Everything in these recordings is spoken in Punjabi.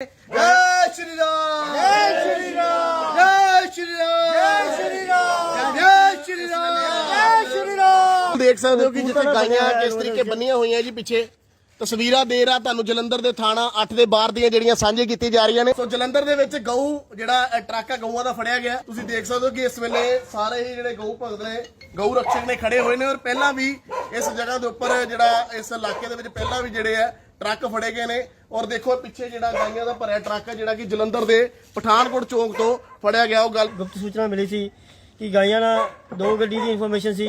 ਜੈ ਸ਼੍ਰੀ ਰਾਮ। ਜੈ ਸ਼੍ਰੀ ਰਾਮ। ਜੈ ਸ਼੍ਰੀ ਰਾਮ। ਜੈ ਸ਼੍ਰੀ ਰਾਮ। ਜੈ ਸ਼੍ਰੀ ਰਾਮ। ਜੈ ਸ਼੍ਰੀ ਰਾਮ। ਦੇਖ ਸਕਦੇ ਹੋ ਕਿ ਜਿੱਥੇ ਗਾਈਆਂ ਕਿਸ ਤਰੀਕੇ ਬੰਨੀਆਂ ਹੋਈਆਂ ਜੀ ਪਿੱਛੇ ਤਸਵੀਰਾਂ ਦੇ ਰਹਾ ਤੁਹਾਨੂੰ ਜਲੰਧਰ ਦੇ ਥਾਣਾ 8 ਦੇ ਬਾਹਰ ਦੀਆਂ ਜਿਹੜੀਆਂ ਸਾਂਝੇ ਕੀਤੀ ਜਾ ਰਹੀਆਂ ਨੇ। ਸੋ ਜਲੰਧਰ ਦੇ ਵਿੱਚ ਗਊ ਜਿਹੜਾ ਟਰੱਕ ਆ ਗਊਆਂ ਦਾ ਫੜਿਆ ਗਿਆ। ਤੁਸੀਂ ਦੇਖ ਸਕਦੇ ਹੋ ਕਿ ਇਸ ਵੇਲੇ ਸਾਰੇ ਹੀ ਜਿਹੜੇ ਗਊ ਭਗਤ ਨੇ ਗਊ ਰਕਸ਼ਕ ਨੇ ਖੜੇ ਹੋਏ ਨੇ। ਔਰ ਪਹਿਲਾਂ ਵੀ ਇਸ ਜਗ੍ਹਾ ਦੇ ਉੱਪਰ ਜਿਹੜਾ ਇਸ ਇਲਾਕੇ ਦੇ ਵਿੱਚ ਪਹਿਲਾਂ ਵੀ ਜਿਹੜੇ ਆ ਟਰੱਕ ਫੜੇ ਗਏ ਨੇ ਔਰ ਦੇਖੋ ਪਿੱਛੇ ਜਿਹੜਾ ਗਾਈਆਂ ਦਾ ਭਰਿਆ ਟਰੱਕ ਹੈ ਜਿਹੜਾ ਕਿ ਜਲੰਧਰ ਦੇ ਪਠਾਨਕੋਟ ਚੌਂਕ ਤੋਂ ਫੜਿਆ ਗਿਆ ਉਹ ਗੱਲ ਗੁਪਤ ਸੂਚਨਾ ਮਿਲੀ ਸੀ ਕਿ ਗਾਈਆਂ ਨਾਲ ਦੋ ਗੱਡੀ ਦੀ ਇਨਫੋਰਮੇਸ਼ਨ ਸੀ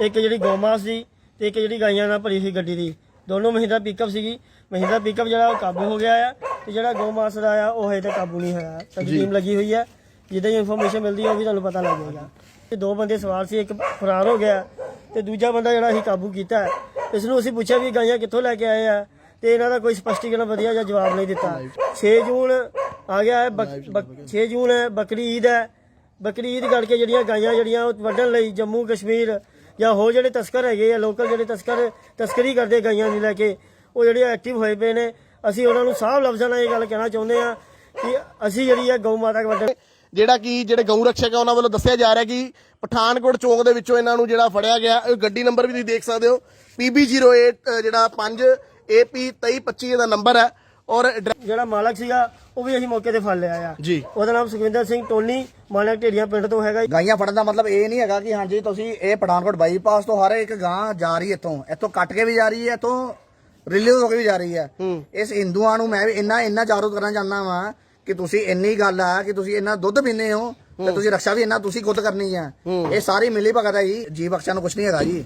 ਇੱਕ ਜਿਹੜੀ ਗੋਮਾਸ ਦੀ ਤੇ ਇੱਕ ਜਿਹੜੀ ਗਾਈਆਂ ਨਾਲ ਭਰੀ ਸੀ ਗੱਡੀ ਦੀ। ਦੋਨੋਂ ਮਹਿੰਦਰਾ ਪਿਕਅਪ ਸੀਗੀ। ਮਹਿੰਦਰਾ ਪਿਕਅਪ ਜਿਹੜਾ ਉਹ ਕਾਬੂ ਹੋ ਗਿਆ ਆ ਤੇ ਜਿਹੜਾ ਗੋਮਾਸ ਦਾ ਆ ਉਹ ਹਜੇ ਤੱਕ ਕਾਬੂ ਨਹੀਂ ਹੋਇਆ। ਸਾਡੀ ਟੀਮ ਲੱਗੀ ਹੋਈ ਹੈ ਜਿੱਦਾਂ ਹੀ ਇਨਫੋਰਮੇਸ਼ਨ ਮਿਲਦੀ ਹੈ ਉਹ ਵੀ ਤੁਹਾਨੂੰ ਪਤਾ ਲੱਗ ਜਾਏਗਾ। ਤੇ ਦੋ ਬੰਦੇ ਸਵਾਰ ਸੀ ਇੱਕ ਫਰਾਰ ਹੋ ਗਿਆ ਤੇ ਦੂਜਾ ਬੰਦਾ ਜਿਹੜਾ ਅਸੀਂ ਕਾਬੂ ਕੀਤਾ। ਇਸ ਨੂੰ ਅਸੀਂ ਪੁੱਛਿਆ ਵੀ ਗਾਈਆਂ ਕਿੱਥੋਂ ਲੈ ਕੇ ਆਏ ਆ? ਤੇ ਇਹਨਾਂ ਦਾ ਕੋਈ ਸਪਸ਼ਟੀਕਰਨ ਵਧੀਆ ਜਿਹਾ ਜਵਾਬ ਨਹੀਂ ਦਿੱਤਾ। 6 ਜੂਨ ਆ ਗਿਆ ਹੈ ਬਕ- ਬਕ- 6 ਜੂਨ ਹੈ ਬੱਕਰੀ ਈਦ ਹੈ। ਬੱਕਰੀ ਈਦ ਕਰਕੇ ਜਿਹੜੀਆਂ ਗਾਈਆਂ ਜਿਹੜੀਆਂ ਉਹ ਵੱਢਣ ਲਈ ਜੰਮੂ ਕਸ਼ਮੀਰ ਜਾਂ ਹੋਰ ਜਿਹੜੇ ਤਸਕਰ ਹੈਗੇ ਆ ਲੋਕਲ ਜਿਹੜੇ ਤਸਕਰ ਤਸਕਰੀ ਕਰਦੇ ਗਾਈਆਂ ਨੂੰ ਲੈ ਕੇ ਉਹ ਜਿਹੜੇ ਐਕਟਿਵ ਹੋਏ ਪਏ ਨੇ। ਅਸੀਂ ਉਹਨਾਂ ਨੂੰ ਸਾਫ਼ ਲਫ਼ਜ਼ਾਂ ਨਾਲ ਇਹ ਗੱਲ ਕਹਿਣਾ ਚਾਹੁੰਦੇ ਆ ਕਿ ਅਸੀਂ ਜਿਹੜੀ ਹੈ ਗਊ ਮਾਤਾ ਵੱਢਣ ਜਿਹੜਾ ਕਿ ਜਿਹੜੇ ਗਊ ਰਕਸ਼ਕ ਆ ਉਹਨਾਂ ਵੱਲੋਂ ਦੱਸਿਆ ਜਾ ਰਿਹਾ ਕਿ ਪਠਾਨਕੋਟ ਚੌਂਕ ਦੇ ਵਿੱਚੋਂ ਇਹਨਾਂ ਨੂੰ ਜਿਹੜਾ ਫੜਿਆ ਗਿਆ ਇਹ ਗੱਡੀ ਨੰਬਰ ਵੀ ਤੁਸੀਂ ਦੇਖ ਸਕਦੇ ਹੋ PB08 ਜਿਹੜਾ 5 AP 2325 ਦਾ ਨੰਬਰ ਹੈ ਔਰ ਜਿਹੜਾ ਮਾਲਕ ਸੀਗਾ ਉਹ ਵੀ ਅਸੀਂ ਮੌਕੇ ਤੇ ਫੜ ਲਿਆ ਆ। ਜੀ। ਉਹਦਾ ਨਾਮ ਸੁਖਵਿੰਦਰ ਸਿੰਘ ਟੋਨੀ ਮਾਨਕ ਢੇੜੀਆਂ ਪਿੰਡ ਤੋਂ ਹੈਗਾ ਗਾਈਆਂ ਫੜਨ ਦਾ ਮਤਲਬ ਇਹ ਨਹੀਂ ਹੈਗਾ ਕਿ ਹਾਂਜੀ ਤੁਸੀਂ ਇਹ ਪਠਾਨਕੋਟ ਬਾਈਪਾਸ ਤੋਂ ਹਰ ਇੱਕ ਗਾਂ ਜਾ ਰਹੀ ਹੈ ਇੱਥੋਂ। ਇੱਥੋਂ ਕੱਟ ਕੇ ਵੀ ਜਾ ਰਹੀ ਹੈ ਇੱਥੋਂ ਰਿਲੀਜ਼ ਹੋ ਕੇ ਵੀ ਜਾ ਰਹੀ ਹੈ। ਇਸ ਹਿੰਦੂਆਂ ਨੂੰ ਮੈਂ ਵੀ ਇੰਨਾ ਇੰਨਾ ਜਾਗਰੂਕ ਕਰਨਾ ਚਾਹੁੰਦਾ ਵਾਂ ਕਿ ਤੁਸੀਂ ਇੰਨੀ ਗੱਲ ਆ ਕਿ ਤੁਸੀਂ ਇੰਨਾ ਦੁੱਧ ਪੀਂਦੇ ਹੋ ਤੇ ਤੁਸੀਂ ਰਕਸ਼ਾ ਵੀ ਇੰਨਾ ਤੁਸੀਂ ਖੁਦ ਕਰਨੀ ਹੈ। ਇਹ ਸਾਰੀ ਮਿਲੀ ਭਗਤ ਹੈ ਜੀ ਜੀ ਬਖਸ਼ਾ ਨੂੰ ਕੁਝ ਨਹੀਂ ਹੈਗਾ ਜੀ।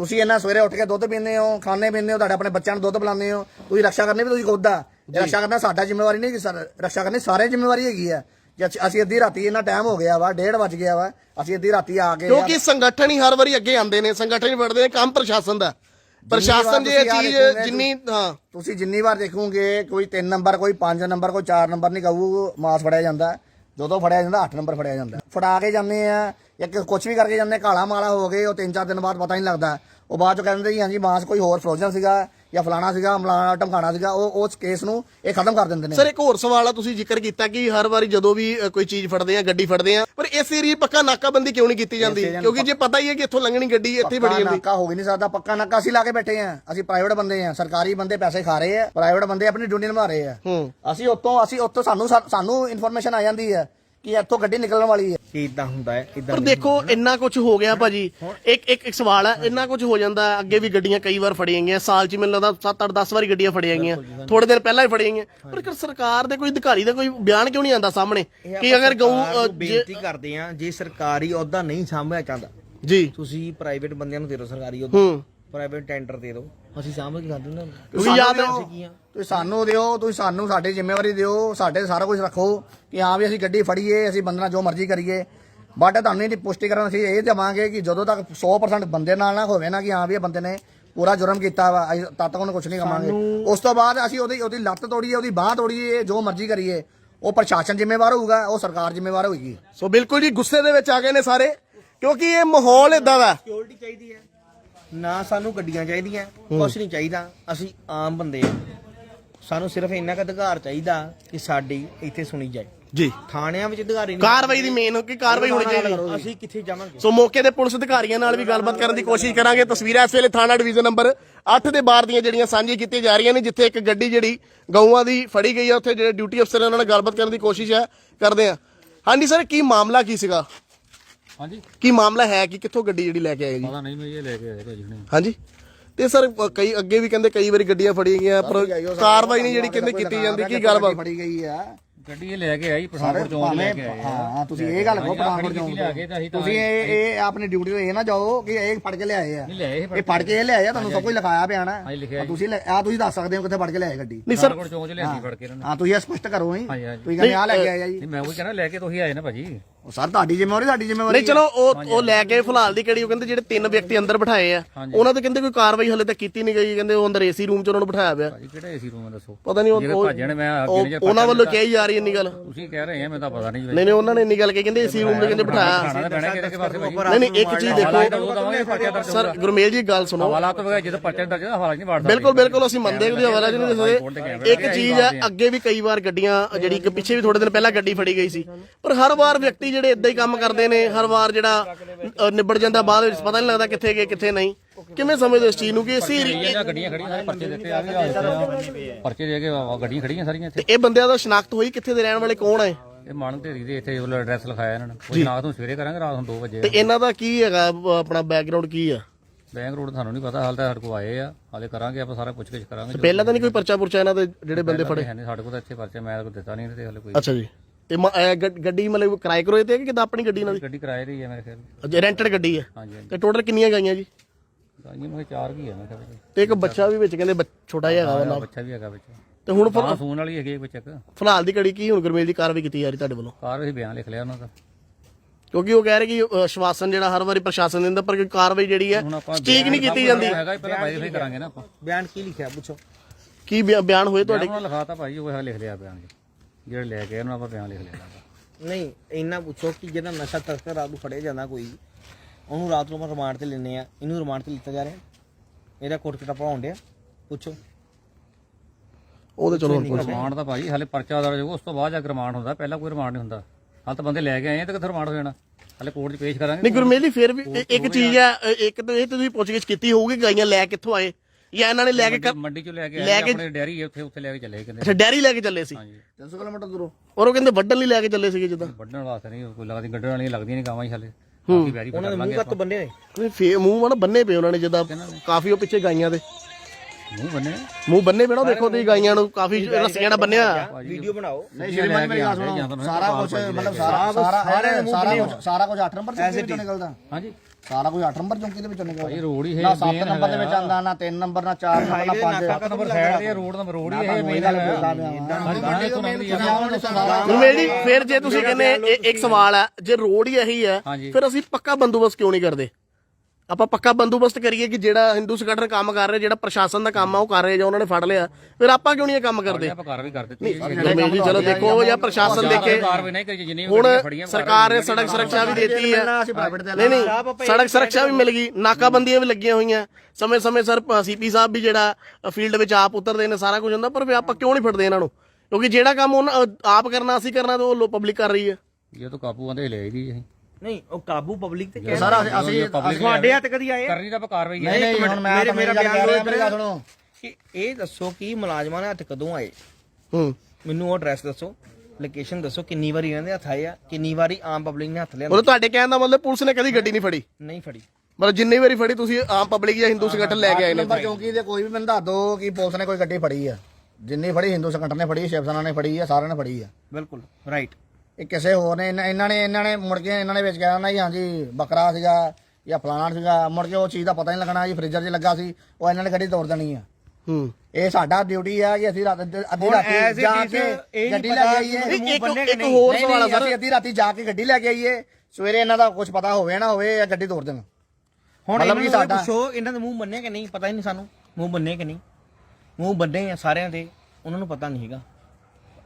ਤੁਸੀਂ ਇੰਨਾ ਸਵੇਰੇ ਉੱਠ ਕੇ ਦੁੱਧ ਪੀਂਦੇ ਹੋ ਖਾਣੇ ਪੀਂਦੇ ਹੋ ਤੁਹਾਡੇ ਆਪਣੇ ਬੱਚਿਆਂ ਨੂੰ ਦੁੱਧ ਪਿਲਾਉਂਦੇ ਹੋ ਤੁਸੀਂ ਰਕਸ਼ਾ ਕਰਨੀ ਵੀ ਤੁਸੀਂ ਖੁਦ ਆ ਰਕਸ਼ਾ ਕਰਨਾ ਸਾਡਾ ਜ਼ਿੰਮੇਵਾਰੀ ਨਹੀਂ ਕਿ ਸਰ- ਰਕਸ਼ਾ ਕਰਨੀ ਸਾਰੇ ਜ਼ਿੰਮੇਵਾਰੀ ਹੈਗੀ ਆ। ਜੇ ਅਸੀਂ- ਅੱਧੀ ਰਾਤੀ ਇੰਨਾ ਟਾਈਮ ਹੋ ਗਿਆ ਵਾ 1:30 ਵੱਜ ਗਿਆ ਵਾ ਅਸੀਂ ਅੱਧੀ ਰਾਤੀ ਆ ਕੇ ਕਿਉਂਕਿ ਸੰਗਠਨ ਹੀ ਹਰ ਵਾਰੀ ਅੱਗੇ ਆਉਂਦੇ ਨੇ ਸੰਗਠਨ ਹੀ ਵੜਦੇ ਨੇ ਕੰਮ ਪ੍ਰਸ਼ਾਸਨ ਦਾ। ਪ੍ਰਸ਼ਾਸਨ ਜੇ ਇਹ ਚੀਜ਼ ਜਿੰਨੀ ਹਾਂ। ਤੁਸੀਂ ਜਿੰਨੀ ਵਾਰ ਦੇਖੋਗੇ ਕੋਈ 3 ਨੰਬਰ ਕੋਈ 5 ਨੰਬਰ ਕੋਈ 4 ਨੰਬਰ ਨਹੀਂ ਕਹੂ ਮਾਸ ਫੜਿਆ ਜਾਂਦਾ। ਜਦੋਂ ਫੜਿਆ ਜਾਂਦਾ 8 ਨੰਬਰ ਫੜਿਆ ਜਾਂਦਾ। ਫੜਾ ਕੇ ਜਾਂਦੇ ਆ ਇੱਕ ਕੁਝ ਵੀ ਕਰਕੇ ਜਾਂਦੇ ਕਾਲਾ ਮਾਲਾ ਹੋ ਗਏ ਉਹ 3-4 ਦਿਨ ਬਾਅਦ ਪਤਾ ਨਹੀਂ ਲੱਗਦਾ। ਉਹ ਬਾਅਦ ਚ ਕਹਿੰਦੇ ਜੀ ਹਾਂਜੀ ਮਾਸ ਕੋਈ ਹੋਰ ਫਰੋਜ਼ਨ ਸੀਗਾ ਜਾਂ ਫਲਾਣਾ ਸੀਗਾ ਮਲਾਣਾ ਟਮਕਾਣਾ ਸੀਗਾ ਉਹ ਉਸ ਕੇਸ ਨੂੰ ਇਹ ਖਤਮ ਕਰ ਦਿੰਦੇ ਨੇ। ਸਰ ਇੱਕ ਹੋਰ ਸਵਾਲ ਆ ਤੁਸੀਂ ਜ਼ਿਕਰ ਕੀਤਾ ਕਿ ਹਰ ਵਾਰੀ ਜਦੋਂ ਵੀ ਕੋਈ ਚੀਜ਼ ਫੜਦੇ ਆ ਗੱਡੀ ਫੜਦੇ ਆ ਪਰ ਇਸ ਏਰੀਏ ਪੱਕਾ ਨਾਕਾਬੰਦੀ ਕਿਉਂ ਨਹੀਂ ਕੀਤੀ ਜਾਂਦੀ? ਕਿਉਂਕਿ ਜੇ ਪਤਾ ਹੀ ਹੈ ਕਿ ਇੱਥੋਂ ਲੰਘਣੀ ਗੱਡੀ ਇੱਥੇ ਬੜੀ ਜਾਂਦੀ। ਨਾਕਾ ਹੋ ਵੀ ਨਹੀਂ ਸਕਦਾ ਪੱਕਾ ਨਾਕਾ ਅਸੀਂ ਲਾ ਕੇ ਬੈਠੇ ਆ ਅਸੀਂ ਪ੍ਰਾਈਵੇਟ ਬੰਦੇ ਆ ਸਰਕਾਰੀ ਬੰਦੇ ਪੈਸੇ ਖਾ ਰਹੇ ਆ ਪ੍ਰਾਈਵੇਟ ਬੰਦੇ ਆਪਣੀ ਡਿਊਟੀ ਨਿਭਾ ਰਹੇ ਆ। ਹੂੰ। ਅਸੀਂ ਉੱਥੋਂ ਅਸੀਂ ਉੱਥੋਂ ਸਾਨੂੰ ਸਾਨੂੰ ਇਨਫੋਰਮੇਸ਼ਨ ਆ ਜਾਂਦੀ ਹੈ ਕਿ ਇੱਥੋਂ ਗੱਡੀ ਨਿਕਲਣ ਵਾਲੀ ਹੈ। ਕਿ ਇਦਾਂ ਹੁੰਦਾ ਹੈ ਇਦਾਂ ਪਰ ਦੇਖੋ ਇੰਨਾ ਕੁਝ ਹੋ ਗਿਆ ਭਾਜੀ। ਇੱਕ ਇੱਕ ਇੱਕ ਸਵਾਲ ਹੈ ਇੰਨਾ ਕੁਝ ਹੋ ਜਾਂਦਾ ਹੈ, ਅੱਗੇ ਵੀ ਗੱਡੀਆਂ ਕਈ ਵਾਰ ਫੜੀਆਂ ਗਈਆਂ। ਸਾਲ ਚ ਮੈਨੂੰ ਲੱਗਦਾ 7 8 10 ਵਾਰੀ ਗੱਡੀਆਂ ਫੜੀਆਂ ਗਈਆਂ। ਥੋੜੇ ਦਿਨ ਪਹਿਲਾਂ ਹੀ ਫੜੀਆਂ ਗਈਆਂ। ਪਰ ਸਰਕਾਰ ਦੇ ਕੋਈ ਅਧਿਕਾਰੀ ਦਾ ਕੋਈ ਬਿਆਨ ਕਿਉਂ ਨਹੀਂ ਆਉਂਦਾ ਸਾਹਮਣੇ? ਕਿ ਅਗਰ ਗਊ ਅ, ਜੇ- ਬੇਨਤੀ ਕਰਦੇ ਆ ਜੇ ਸਰਕਾਰੀ ਅਹੁਦਾ ਨਹੀਂ ਸਾਂਭਿਆ ਚਾਹੁੰਦਾ ਜੀ। ਤੁਸੀਂ ਪ੍ਰਾਈਵੇਟ ਬੰਦਿਆਂ ਨੂੰ ਦੇ ਦਿਓ ਸਰਕਾਰੀ ਅਹੁਦਾ। ਹੂੰ। ਪ੍ਰਾਈਵੇਟ ਟੈਂਡਰ ਦੇ ਦਿਓ। ਅਸੀਂ ਸਾਂਭ ਕੇ ਕਰ ਦਿੰਦੇ ਹਾਂ ਕਿਉਂਕਿ ਯਾਦ ਹੈ ਤੁਸੀਂ ਸਾਨੂੰ ਦਿਓ ਤੁਸੀਂ ਸਾਨੂੰ ਸਾਡੀ ਜ਼ਿੰਮੇਵਾਰੀ ਦਿਓ ਸਾਡੇ ਸਾਰਾ ਕੁਝ ਰੱਖੋ ਕਿ ਹਾਂ ਵੀ ਅਸੀਂ ਗੱਡੀ ਫੜੀਏ ਅਸੀਂ ਬੰਦੇ ਨਾਲ ਜੋ ਮਰਜ਼ੀ ਕਰੀਏ। ਬਟ ਤੁਹਾਨੂੰ ਇਹਦੀ ਪੁਸ਼ਟੀ ਕਰਨ ਅਸੀਂ ਇਹ ਦੇਵਾਂਗੇ ਕਿ ਜਦੋਂ ਤੱਕ 100% ਬੰਦੇ ਨਾਲ ਨਾ ਹੋਵੇ ਨਾ ਕਿ ਹਾਂ ਵੀ ਇਹ ਬੰਦੇ ਨੇ ਪੂਰਾ ਜੁਰਮ ਕੀਤਾ ਵਾ ਅਸੀਂ ਤਦ ਤੱਕ ਉਹਨੂੰ ਕੁਝ ਨਹੀਂ ਕਵਾਂਗੇ ਉਸ ਤੋਂ ਬਾਅਦ ਅਸੀਂ ਉਹਦੀ ਉਹਦੀ ਲੱਤ ਤੋੜੀਏ ਉਹਦੀ ਬਾਹ ਤੋੜੀਏ ਜੋ ਮਰਜ਼ੀ ਕਰੀਏ ਉਹ ਪ੍ਰਸ਼ਾਸਨ ਜ਼ਿੰਮੇਵਾਰ ਹੋਊਗਾ ਉਹ ਸਰਕਾਰ ਜ਼ਿੰਮੇਵਾਰ ਹੋਏਗੀ ਸੋ ਬਿਲਕੁਲ ਜੀ ਗੁੱਸੇ ਦੇ ਵਿੱਚ ਆ ਗਏ ਨੇ ਸਾਰੇ ਕਿਉਂਕਿ ਇਹ ਮਾਹੌਲ ਇਦਾਂ ਦਾ ਸਿਕਿਉਰਿਟੀ ਚਾਹੀਦੀ ਹੈ। ਨਾ ਸਾਨੂੰ ਗੱਡੀਆਂ ਚਾਹੀਦੀਆਂ ਕੁਛ ਨਹੀਂ ਚਾਹੀਦਾ। ਅਸੀਂ ਆਮ ਬੰਦੇ ਆ। ਸਾਨੂੰ ਸਿਰਫ ਇੰਨਾ ਕੁ ਅਧਿਕਾਰ ਚਾਹੀਦਾ ਕਿ ਸਾਡੀ ਇੱਥੇ ਸੁਣੀ ਜਾਏ। ਜੀ। ਥਾਣਿਆਂ ਵਿੱਚ ਅਧਿਕਾਰੀ ਨਹੀਂ ਕਾਰਵਾਈ ਦੀ ਮੇਨ ਕਿ ਕਾਰਵਾਈ ਹੋਣੀ ਚਾਹੀਦੀ। ਹੈ ਅਸੀਂ ਕਿੱਥੇ ਜਾਵਾਂਗੇ? ਸੋ ਮੌਕੇ ਦੇ ਪੁਲਿਸ ਅਧਿਕਾਰੀਆਂ ਨਾਲ ਵੀ ਗੱਲਬਾਤ ਕਰਨ ਦੀ ਕੋਸ਼ਿਸ਼ ਕਰਾਂਗੇ। ਤਸਵੀਰਾਂ ਇਸ ਵੇਲੇ ਥਾਣਾ ਡਿਵੀਜ਼ਨ ਨੰਬਰ 8 ਦੇ ਬਾਹਰ ਦੀਆਂ ਜਿਹੜੀਆਂ ਸਾਂਝੀਆਂ ਕੀਤੀਆਂ ਜਾ ਰਹੀਆਂ ਨੇ ਜਿੱਥੇ ਇੱਕ ਗੱਡੀ ਜਿਹੜੀ ਗਊਆਂ ਦੀ ਫੜੀ ਗਈ ਹੈ ਉੱਥੇ ਜਿਹੜੇ ਡਿਊਟੀ ਅਫਸਰ ਨੇ ਉਹਨਾਂ ਨਾਲ ਗੱਲਬਾਤ ਕਰਨ ਦੀ ਕੋਸ਼ਿਸ਼ ਹੈ। ਕਰਦੇ ਆ ਹਾਂਜੀ ਸਰ ਕੀ ਮਾਮਲਾ ਕੀ ਸੀਗਾ? ਹਾਂਜੀ। ਕੀ ਮਾਮਲਾ ਹੈ ਕਿ ਕਿੱਥੋਂ ਗੱਡੀ ਜਿਹੜੀ ਲੈ ਕੇ ਆਏ ਜੀ? ਪਤਾ ਨਹੀਂ ਮੈਂ ਇਹ ਲੈ ਕੇ ਆਇਆ ਭਾਜੀ ਹੁਣੇ। ਹਾਂਜੀ। ਤੇ ਸਰ ਕਈ ਅੱਗੇ ਵੀ ਕਹਿੰਦੇ ਕਈ ਵਾਰੀ ਗੱਡੀਆਂ ਫੜੀਆਂ ਗਈਆਂ ਪਰ ਕਾਰਵਾਈ ਨਹੀਂ ਜਿਹੜੀ ਕਹਿੰਦੇ ਕੀਤੀ ਜਾਂਦੀ ਕੀ ਗੱਲਬਾਤ? ਫੜੀ ਗਈ ਆ। ਗੱਡੀ ਇਹ ਲੈ ਕੇ ਆਈ ਪਠਾਨਕੋਟ ਚੋਂ ਲੈ ਕੇ ਆਏ ਹਾਂ ਤੁਸੀਂ ਇਹ ਗੱਲ ਕਹੋ ਪਠਾਨਕੋਟ ਗੱਡੀ ਲਿਆ ਕੇ ਤਾਂ ਅਸੀਂ ਤਾਂ। ਤੁਸੀਂ ਇਹ ਇਹ ਆਪਣੀ ਡਿਊਟੀ ਤੋਂ ਇਹ ਨਾ ਜਾਓ ਕਿ ਇਹ ਫੜ ਕੇ ਲਿਆਏ ਆ। ਇਹ ਫੜ ਕੇ ਇਹ ਲਿਆਏ ਆ ਤੁਹਾਨੂੰ ਸਭ ਕੁਝ ਲਿਖਾਇਆ ਪਿਆ ਨਾ। ਤੁਸੀਂ ਆ ਤੁਸੀਂ ਦੱਸ ਸਕਦੇ ਹੋ ਕਿੱਥੇ ਫੜ ਕੇ ਲਿਆਏ ਗੱਡੀ। ਨਹੀਂ ਸਰ ਪਠਾਨਕੋਟ ਚੋਂ ਚ ਲਿਆਂਦੀ ਫੜ ਕੇ ਇਹਨਾਂ ਨੇ। ਹਾਂ ਤੁਸੀਂ ਇਹ ਸਪਸ਼ਟ ਕਰੋ ਹੀ। ਤੁਸੀਂ ਕਹਿੰਦੇ ਆ ਲੈ ਕੇ ਆਏ ਆ ਜੀ। ਨਹੀਂ ਮੈਂ ਉਹ ਕਹਿੰਦਾ ਲੈ ਕੇ ਤੁਸੀਂ ਆਏ ਨਾ ਭਾਜੀ। ਉਹ ਸਰ ਤੁਹਾਡੀ ਜ਼ਿੰਮੇਵਾਰੀ ਸਾਡੀ ਜ਼ਿੰਮੇਵਾਰੀ ਨਹੀਂ ਚਲੋ ਉਹ ਉਹ ਲੈ ਕੇ ਫਿਲਹਾਲ ਦੀ ਕਿਹੜੀ ਉਹ ਕਹਿੰਦੇ ਜਿਹੜੇ ਤਿੰਨ ਵਿਅਕਤੀ ਅੰਦਰ ਬਿਠਾਏ ਆ ਉਹਨਾਂ ਤੇ ਕਹਿੰਦੇ ਕੋਈ ਕਾਰਵਾਈ ਹਲੇ ਤੱਕ ਕੀਤੀ ਨਹੀਂ ਗਈ ਕਹਿੰਦੇ ਉਹ ਅੰਦਰ ਏਸੀ ਰੂਮ 'ਚ ਉਹਨਾਂ ਨੂੰ ਬਿਠਾਇਆ ਪਿਆ। ਭਾਜੀ ਕਿਹੜਾ ਏਸੀ ਰੂਮ ਦੱਸੋ? ਪਤਾ ਨਹੀਂ ਉਹ ਉਹਨਾਂ ਵੱਲੋਂ ਕਹੀ ਜਾ ਰਹੀ ਇੰਨੀ ਗੱਲ? ਤੁਸੀਂ ਕਹਿ ਰਹੇ ਆ ਮੈਨੂੰ ਤਾਂ ਪਤਾ ਨਹੀਂ ਨਹੀਂ ਨਹੀਂ ਉਹਨਾਂ ਨੇ ਇੰਨੀ ਗੱਲ ਕਹੀ ਕਹਿੰਦੇ ਏਸੀ ਰੂਮ 'ਚ ਕਹਿੰਦੇ ਬਿਠਾਇਆ ਨਹੀਂ ਨਹੀਂ ਇੱਕ ਚੀਜ਼ ਦੇਖੋ। ਸਰ ਗੁਰਮੇਲ ਜੀ ਗੱਲ ਸੁਣੋ। ਹਵਾਲਾ ਤੋਂ ਬਗੈਰ ਜਦੋਂ ਪਰਚਾ ਦਰਜ ਹਵਾਲਾ ਨਹੀਂ ਵਾਰਦਾ। ਬਿਲਕੁਲ ਬਿਲਕੁਲ ਅਸੀਂ ਮੰਨਦੇ ਹਾਂ ਕਿ ਹਵਾਲਾ ਨਹੀਂ ਦੇ ਸਕਦੇ ਇੱਕ ਚੀਜ਼ ਹੈ ਅੱਗੇ ਵੀ ਕਈ ਵਾਰ ਗੱਡੀਆਂ ਜਿਹੜੀ ਕਿ ਪਿੱਛੇ ਵੀ ਥੋੜੇ ਦਿਨ ਪਹਿਲਾਂ ਗੱਡੀ ਫੜੀ ਗਈ ਸੀ। ਪਰ ਹਰ ਵਾਰ ਵਿਅਕਤੀ ਜਿਹੜੇ ਇਦਾਂ ਹੀ ਕੰਮ ਕਰਦੇ ਨੇ ਹਰ ਵਾਰ ਜਿਹੜਾ ਨਿਬੜ ਜਾਂਦਾ ਬਾਅਦ ਵਿੱਚ ਪਤਾ ਨਹੀਂ ਲੱਗਦਾ ਕਿੱਥੇ ਗਏ ਕਿੱਥੇ ਨਹੀਂ। ਕਿਵੇਂ ਸਮਝਦੇ ਇਸ ਚੀਜ਼ ਨੂੰ ਕਿ ਅਸੀਂ ਜਿਹੜੀਆਂ ਗੱਡੀਆਂ ਖੜੀਆਂ ਸਾਰੇ ਪਰਚੇ ਦਿੱਤੇ ਆ ਵੀ ਪਰਚੇ ਦੇ ਕੇ ਗੱਡੀਆਂ ਖੜੀਆਂ ਸਾਰੀਆਂ ਇੱਥੇ। ਇਹ ਬੰਦਿਆਂ ਦਾ ਸ਼ਨਾਖਤ ਹੋਈ ਕਿੱਥੇ ਦੇ ਰਹਿਣ ਵਾਲੇ ਕੌਣ ਹੈ ਇਹ? ਮਾਨ ਢੇਰੀ ਦੇ ਇੱਥੇ ਉਹ ਐਡਰੈਸ ਲਿਖਾਇਆ ਇਹਨਾਂ ਨੇ। ਕੋਈ ਨਾ ਤੋਂ ਸਵੇਰੇ ਕਰਾਂਗੇ ਰਾਤ ਨੂੰ 2 ਵਜੇ ਤੇ ਇਹਨਾਂ ਦਾ ਕੀ ਹੈਗਾ ਆਪਣਾ ਬੈਕਗ੍ਰਾਉਂਡ ਕੀ ਆ? ਬੈਂਕ ਰੋਡ ਸਾਨੂੰ ਨਹੀਂ ਪਤਾ ਹਾਲ ਤਾਂ ਸਾਡੇ ਕੋਲ ਆਏ ਆ। ਹਾਲੇ ਕਰਾਂਗੇ ਆਪਾਂ ਸਾਰਾ ਪੁੱਛ ਗਿੱਛ ਕਰਾਂਗੇ ਪਹਿਲਾਂ ਤਾਂ ਨਹੀਂ ਕੋਈ ਪਰਚਾ ਪੁਰਚਾ ਇਹਨਾਂ ਦੇ ਜਿਹੜੇ ਬੰਦੇ ਫੜੇ? ਹੈ ਨਹੀਂ ਸਾਡੇ ਕੋਲ ਤਾਂ ਇੱਥੇ ਪਰਚਾ ਮੈਂ ਤਾਂ ਦਿੱਤਾ ਨਹੀਂ ਤੇ ਹਾਲੇ ਕੋਈ। ਅੱਛਾ ਜੀ। ਤੇ ਗੱਡੀ ਮਤਲਬ ਕਿਰਾਏ ਕਰੋਏ ਤੇ ਕਿ ਕਿਦਾਂ ਆਪਣੀ ਗੱਡੀ ਨਾਲ? ਗੱਡੀ ਕਿਰਾਏ ਦੀ ਹੈ ਮੇਰੇ ਖਿਆਲ। ਰੈਂਟਡ ਗੱਡੀ ਹੈ ਤੇ ਟੋਟਲ ਕਿੰਨੀਆਂ ਗਾਈਆਂ ਜੀ? ਗਾਈਆਂ ਮੈਂ ਚਾਰ ਕੀ ਹੈ ਮੈਂ ਖਿਆਲ ਤੇ ਇੱਕ ਬੱਚਾ ਵੀ ਵਿੱਚ ਕਹਿੰਦੇ ਬੱਚ- ਛੋਟਾ ਜਿਹਾ ਹੈਗਾ ਵਾ ਨਾਲ। ਬੱਚਾ ਵੀ ਹੈਗਾ ਵਿੱਚ। ਤੇ ਹੁਣ ਫਿਰ ਹਾਂ ਸੂਣ ਵਾਲੀ ਹੈਗੀ ਇੱਕ ਚੱਕ ਫਿਲਹਾਲ ਦੀ ਘੜੀ ਕੀ ਹੁਣ ਗੁਰਮੇਲ ਦੀ ਕਾਰਵਾਈ ਕੀਤੀ ਜਾ ਰਹੀ ਤੁਹਾਡੇ ਵੱਲੋਂ? ਕਾਰ ਵੀ ਬਿਆਨ ਲਿਖ ਲਿਆ ਉਹਨਾਂ ਦਾ। ਕਿਉਂਕਿ ਉਹ ਕਹਿ ਰਹੇ ਕਿ ਅ, ਆਸ਼ਵਾਸਨ ਜਿਹੜਾ ਹਰ ਵਾਰੀ ਪ੍ਰਸ਼ਾਸਨ ਦਿੰਦਾ ਪਰ ਕੋਈ ਕਾਰਵਾਈ ਜਿਹੜੀ ਹੈ ਹੁਣ ਆਪਾਂ ਠੀਕ ਨਹੀਂ ਕੀਤੀ ਜਾਂਦੀ। ਹੈਗਾ ਹੀ, ਪਹਿਲਾਂ ਵੈਰੀਫਾਈ ਕਰਾਂਗੇ ਨਾ ਆਪਾਂ। ਬਿਆਨ ਕੀ ਲਿਖਿਆ ਪੁੱਛੋ। ਕੀ ਬਿਆ- ਬਿਆਨ ਹੋਏ ਤੁਹਾਡੇ? ਉਹਨਾਂ ਲਿਖਾਤਾ ਭਾਈ ਉਹ ਲਿਖ ਲਿਆ ਬਿਆਨ ਜਿਹੜੇ ਲੈ ਕੇ ਉਹਨਾਂ ਆਪਾਂ ਬਿਆਨ ਲਿਖ ਲਿਆ। ਨਹੀਂ ਇੰਨਾ ਪੁੱਛੋ ਕਿ ਜਿਹੜਾ ਨਸ਼ਾ ਤਸਕਰ ਨੂੰ ਫੜਿਆ ਜਾਂਦਾ ਕੋਈ। ਉਹਨੂੰ ਰਾਤ ਨੂੰ ਆਪਾਂ ਰਿਮਾਂਡ ਤੇ ਲੈਨੇ ਆ ਇਹਨੂੰ ਰਿਮਾਂਡ ਤੇ ਲਿੱਤਾ ਜਾ ਰਿਹਾ। ਇਹਦਾ ਕੋਰਟ ਕਿਤਾ ਪੜਾਉਣ ਡਿਆ। ਪੁੱਛੋ। ਉਹ ਤੇ ਚਲੋ ਰਿਮਾਂਡ ਤਾਂ ਭਾਈ ਹਾਲੇ ਪਰਚਾ ਦਰਜ ਹੋਊਗਾ ਉਸ ਤੋਂ ਬਾਅਦ ਜਾ ਕੇ ਰਿਮਾਂਡ ਹੁੰਦਾ। ਪਹਿਲਾਂ ਕੋਈ ਰਿਮਾਂਡ ਨਹੀਂ ਹੁੰਦਾ। ਹਾਲ ਤਾਂ ਬੰਦੇ ਲੈ ਕੇ ਆਏ ਆ ਤੇ ਕਿੱਥੇ ਰਿਮਾਂਡ ਹੋ ਜਾਣਾ? ਹਾਲੇ ਕੋਰਟ 'ਚ ਪੇਸ਼ ਕਰਾਂਗੇ। ਨਹੀਂ ਗੁਰਮੇਲ ਜੀ ਫਿਰ ਵੀ ਇੱਕ ਚੀਜ਼ ਹੈ ਅ, ਇੱਕ ਤਾਂ ਇਹ ਤੁਸੀਂ ਪੁੱਛਗਿੱਛ ਕੀਤੀ ਹੋਊਗੀ ਗਾਈਆਂ ਲੈ ਕਿੱਥੋਂ ਆਏ? ਜਾਂ ਇਹਨਾਂ ਨੇ ਲੈ ਕੇ ਮੰਡੀ 'ਚੋਂ ਲੈ ਕੇ ਲੈ ਆਏ ਕੇ- ਆਪਣੇ ਡੈਰੀ ਉੱਥੇ ਉੱਥੇ ਲੈ ਕੇ ਚੱਲੇ ਕਹਿੰਦੇ ਅੱਛਾ ਡੈਰੀ ਲੈ ਕੇ ਚੱਲੇ ਸੀ? ਹਾਂਜੀ। 300 ਕਿਲੋਮੀਟਰ ਦੂਰੋਂ। ਔਰ ਉਹ ਕਹਿੰਦੇ ਵੱਢਣ ਲਈ ਲੈ ਕੇ ਚੱਲੇ ਸੀਗੇ ਜਿੱਦਾਂ। ਵੱਢਣ ਵਾਸਤੇ ਨਹੀਂ ਕੋਈ ਲੱਗਦੀ ਗੱਡਣ ਵਾਲੀਆਂ ਲੱਗਦੀਆਂ ਨਹੀਂ ਗਾਵਾਂ ਹੀ ਹਾਲੇ। ਬਾਕੀ ਵੈਰੀਫਾਈ ਉਹਨਾਂ ਦੇ ਮੂੰਹ ਕੱਤ ਬੰਨੇ ਹੋਏ। ਫੇ ਮੂੰਹ ਵਾਲਾ ਬੰਨੇ ਪਏ ਉਹਨਾਂ ਨੇ ਜਿੱਦਾਂ ਕਾਫੀ ਉਹ ਪਿੱਛੇ ਗਾਈਆਂ ਦੇ। ਮੂੰਹ ਬੰਨੇ। ਮੂੰਹ ਬੰਨੇ ਉਹ ਦੇਖੋ ਤੁਸੀਂ ਗਾਈਆਂ ਨੂੰ ਕਾਫੀ ਰੱਸੀਆਂ ਨਾਲ ਬੰਨਿਆ। ਵੀਡੀਓ ਬਣਾਓ। ਨਹੀਂ ਸ਼੍ਰੀਮਾਨ ਮੇਰੀ ਗੱਲ ਸੁਣੋ ਸਾਰਾ ਕੁਝ ਮਤਲਬ ਸਾਰਾ ਸਾਰਾ ਸਾਰਾ ਕੁਝ ਸਾਰਾ ਕੁਝ 8 ਨੰਬਰ ਚੌਂਕੀ ਵਿੱਚੋਂ ਨਿਕਲਦਾ। ਹਾਂਜੀ। ਸਾਰਾ ਕੁਝ 8 ਨੰਬਰ ਚੌਂਕੀ ਦੇ ਵਿੱਚੋਂ ਨਿਕਲਦਾ। ਇਹ ਰੋਡ ਹੀ ਹੈ ਨਾ 7 ਨੰਬਰ ਦੇ ਵਿੱਚ ਆਂਦਾ ਨਾ 3 ਨੰਬਰ ਨਾ 4 ਨੰਬਰ ਨਾ 5 ਨੰਬਰ ਸਾਈਡ ਤੇ ਰੋਡ ਨੰਬਰ ਰੋਡ ਹੀ ਇਹ ਮੇਨ ਗੁਰਮੇਲ ਜੀ ਫਿਰ ਜੇ ਤੁਸੀਂ ਕਹਿੰਦੇ ਇੱਕ ਸਵਾਲ ਹੈ ਜੇ ਰੋਡ ਹੀ ਇਹੀ ਹੈ। ਫਿਰ ਅਸੀਂ ਪੱਕਾ ਬੰਦੋਬਸਤ ਕਿਉਂ ਨਹੀਂ ਕਰਦੇ? ਆਪਾਂ ਪੱਕਾ ਬੰਦੋਬਸਤ ਕਰੀਏ ਕਿ ਜਿਹੜਾ ਹਿੰਦੂ ਸੰਗਠਨ ਕੰਮ ਕਰ ਰਿਹਾ ਜਿਹੜਾ ਪ੍ਰਸ਼ਾਸਨ ਦਾ ਕੰਮ ਆ ਉਹ ਕਰ ਰਿਹਾ ਜਾਂ ਉਹਨਾਂ ਨੇ ਫੜ ਲਿਆ। ਫਿਰ ਆਪਾਂ ਕਿਉਂ ਨਹੀਂ ਇਹ ਕੰਮ ਕਰਦੇ? ਆਪਾਂ ਕਾਰਵਾਈ ਕਰ ਦਿੱਤੀ ਗੁਰਮੇਲ ਜੀ। ਚਲੋ ਦੇਖੋ ਜਾਂ ਪ੍ਰਸ਼ਾਸਨ ਦੇਖੇ। ਕਾਰਵਾਈ ਨਹੀਂ ਕਰੀ ਜਿੰਨੀ ਹੁਣ ਸਰਕਾਰ ਨੇ ਸੜਕ ਸੁਰੱਖਿਆ ਵੀ ਦਿੱਤੀ ਹੈ। ਨਹੀਂ ਨਹੀਂ ਸੜਕ ਸੁਰੱਖਿਆ ਵੀ ਮਿਲ ਗਈ ਨਾਕਾਬੰਦੀਆਂ ਵੀ ਲੱਗੀਆਂ ਹੋਈਆਂ। ਸਮੇਂ ਸਮੇਂ ਸਰ ਸੀਪੀ ਸਾਹਿਬ ਵੀ ਜਿਹੜਾ ਫੀਲਡ ਵਿੱਚ ਆਪ ਉਤਰਦੇ ਨੇ ਸਾਰਾ ਕੁਝ ਹੁੰਦਾ ਪਰ ਫਿਰ ਆਪਾਂ ਕਿਉਂ ਨਹੀਂ ਫੜਦੇ ਇਹਨਾਂ ਨੂੰ? ਕਿਉਂਕਿ ਜਿਹੜਾ ਕੰਮ ਉਹਨਾਂ ਆਪ ਕਰਨਾ ਅਸੀਂ ਕਰਨਾ ਤੇ ਉਹ ਪਬਲਿਕ ਕਰ ਰਹੀ ਹੈ। ਇਹ ਤਾਂ ਕਾਬੂ ਆਂਦੇ ਲੈ ਆਈਦੀ ਅਸੀਂ ਨਹੀਂ ਉਹ ਕਾਬੂ ਪਬਲਿਕ ਤੇ ਕਹਿ ਸਾਰਾ ਅਸੀਂ ਤੁਹਾਡੇ ਹੱਥ ਕਦੀ ਆਏ? ਕਰਨੀ ਤਾਂ ਆਪਾਂ ਕਾਰਵਾਈ ਹੈ ਨਹੀਂ ਨਹੀਂ ਹੁਣ ਮੈਂ ਮੇਰੇ- ਮੇਰਾ ਬਿਆਨ ਬਿਆਨ ਮੇਰੀ ਗੱਲ ਸੁਣੋ। ਕਿ ਇਹ ਦੱਸੋ ਕਿ ਮੁਲਾਜ਼ਮਾਂ ਦੇ ਹੱਥ ਕਦੋਂ ਆਏ? ਹੂੰ। ਮੈਨੂੰ ਉਹ ਐਡਰੈਸ ਦੱਸੋ। ਲੋਕੇਸ਼ਨ ਦੱਸੋ। ਕਿੰਨੀ ਵਾਰੀ ਇਹਨਾਂ ਦੇ ਹੱਥ ਆਏ ਆ? ਕਿੰਨੀ ਵਾਰੀ ਆਮ ਪਬਲਿਕ ਨੇ ਹੱਥ ਲਿਆ ਮਤਲਬ ਤੁਹਾਡੇ ਕਹਿਣ ਦਾ ਮਤਲਬ ਪੁਲਿਸ ਨੇ ਕਦੀ ਗੱਡੀ ਨਹੀਂ ਫੜੀ? ਨਹੀਂ ਫੜੀ। ਮਤਲਬ ਜਿੰਨੀ ਵਾਰੀ ਫੜੀ ਤੁਸੀਂ ਆਮ ਪਬਲਿਕ ਜਾਂ ਹਿੰਦੂ ਸੰਗਠਨ ਲੈ ਕੇ ਆਏ ਨੇ ਨੰਬਰ ਚੌਂਕੀ ਦੇ ਕੋਈ ਵੀ ਮੈਨੂੰ ਦੱਸ ਦਿਓ ਕਿ ਪੁਲਿਸ ਨੇ ਕੋਈ ਗੱਡੀ ਫੜੀ ਆ। ਜਿੰਨੀ ਫੜੀ ਹਿੰਦੂ ਸੰਗਠਨ ਨੇ ਫੜੀ ਸ਼ਿਵ ਸੈਨਾ ਨੇ ਫੜੀ ਆ ਸਾਰਿਆਂ ਨੇ ਫੜੀ ਆ। ਬਿਲਕੁਲ ਰਾਈਟ ਇਹ ਕਿਸੇ ਹੋਰ ਨੇ ਇਹਨਾਂ ਇਹਨਾਂ ਨੇ ਇਹਨਾਂ ਨੇ ਮੁੜ ਕੇ ਇਹਨਾਂ ਨੇ ਵਿੱਚ ਕਹਿਣਾ ਨਾ ਜੀ ਹਾਂਜੀ ਬੱਕਰਾ ਸੀਗਾ ਜਾਂ ਫਲਾਣਾ ਸੀਗਾ ਮੁੜ ਕੇ ਉਹ ਚੀਜ਼ ਦਾ ਪਤਾ ਨਹੀਂ ਲੱਗਣਾ ਜੀ ਫ੍ਰੀਜ਼ਰ 'ਚ ਲੱਗਾ ਸੀ ਉਹ ਇਹਨਾਂ ਨੇ ਗੱਡੀ ਤੋੜ ਦੇਣੀ ਆ। ਹੂੰ। ਇਹ ਸਾਡਾ ਡਿਊਟੀ ਆ ਕਿ ਅਸੀਂ ਰਾਤ ਅੱਧੀ ਰਾਤੀ ਜਾ ਕੇ ਗੱਡੀ ਲੈ ਕੇ ਆਈਏ। ਇੱਕ ਇੱਕ ਹੋਰ ਨਹੀਂ, ਸਵਾਲ ਆ ਨਹੀਂ, ਸਰ। ਅਸੀਂ ਅੱਧੀ ਰਾਤੀ ਜਾ ਕੇ ਗੱਡੀ ਲੈ ਕੇ ਆਈਏ ਸਵੇਰੇ ਇਹਨਾਂ ਦਾ ਕੁਝ ਪਤਾ ਹੋਵੇ ਨਾ ਹੋਵੇ ਇਹ ਗੱਡੀ ਤੋੜ ਦੇਣ। ਹੁਣ ਮਤਲਬ ਇਹਨਾਂ ਕਿ ਨੂੰ ਸਾਡਾ- ਪੁੱਛੋ ਇਹਨਾਂ ਦੇ ਮੂੰਹ ਬੰਨੇ ਕਿ ਨਹੀਂ ਪਤਾ ਹੀ ਨਹੀਂ ਸਾਨੂੰ ਮੂੰਹ ਬੰਨੇ ਕਿ ਨਹੀਂ? ਮੂੰਹ ਬੰਨੇ ਆ ਸਾਰਿਆਂ ਦੇ ਉਹਨਾਂ ਨੂੰ ਪਤਾ ਨਹੀਂ ਹੈਗਾ।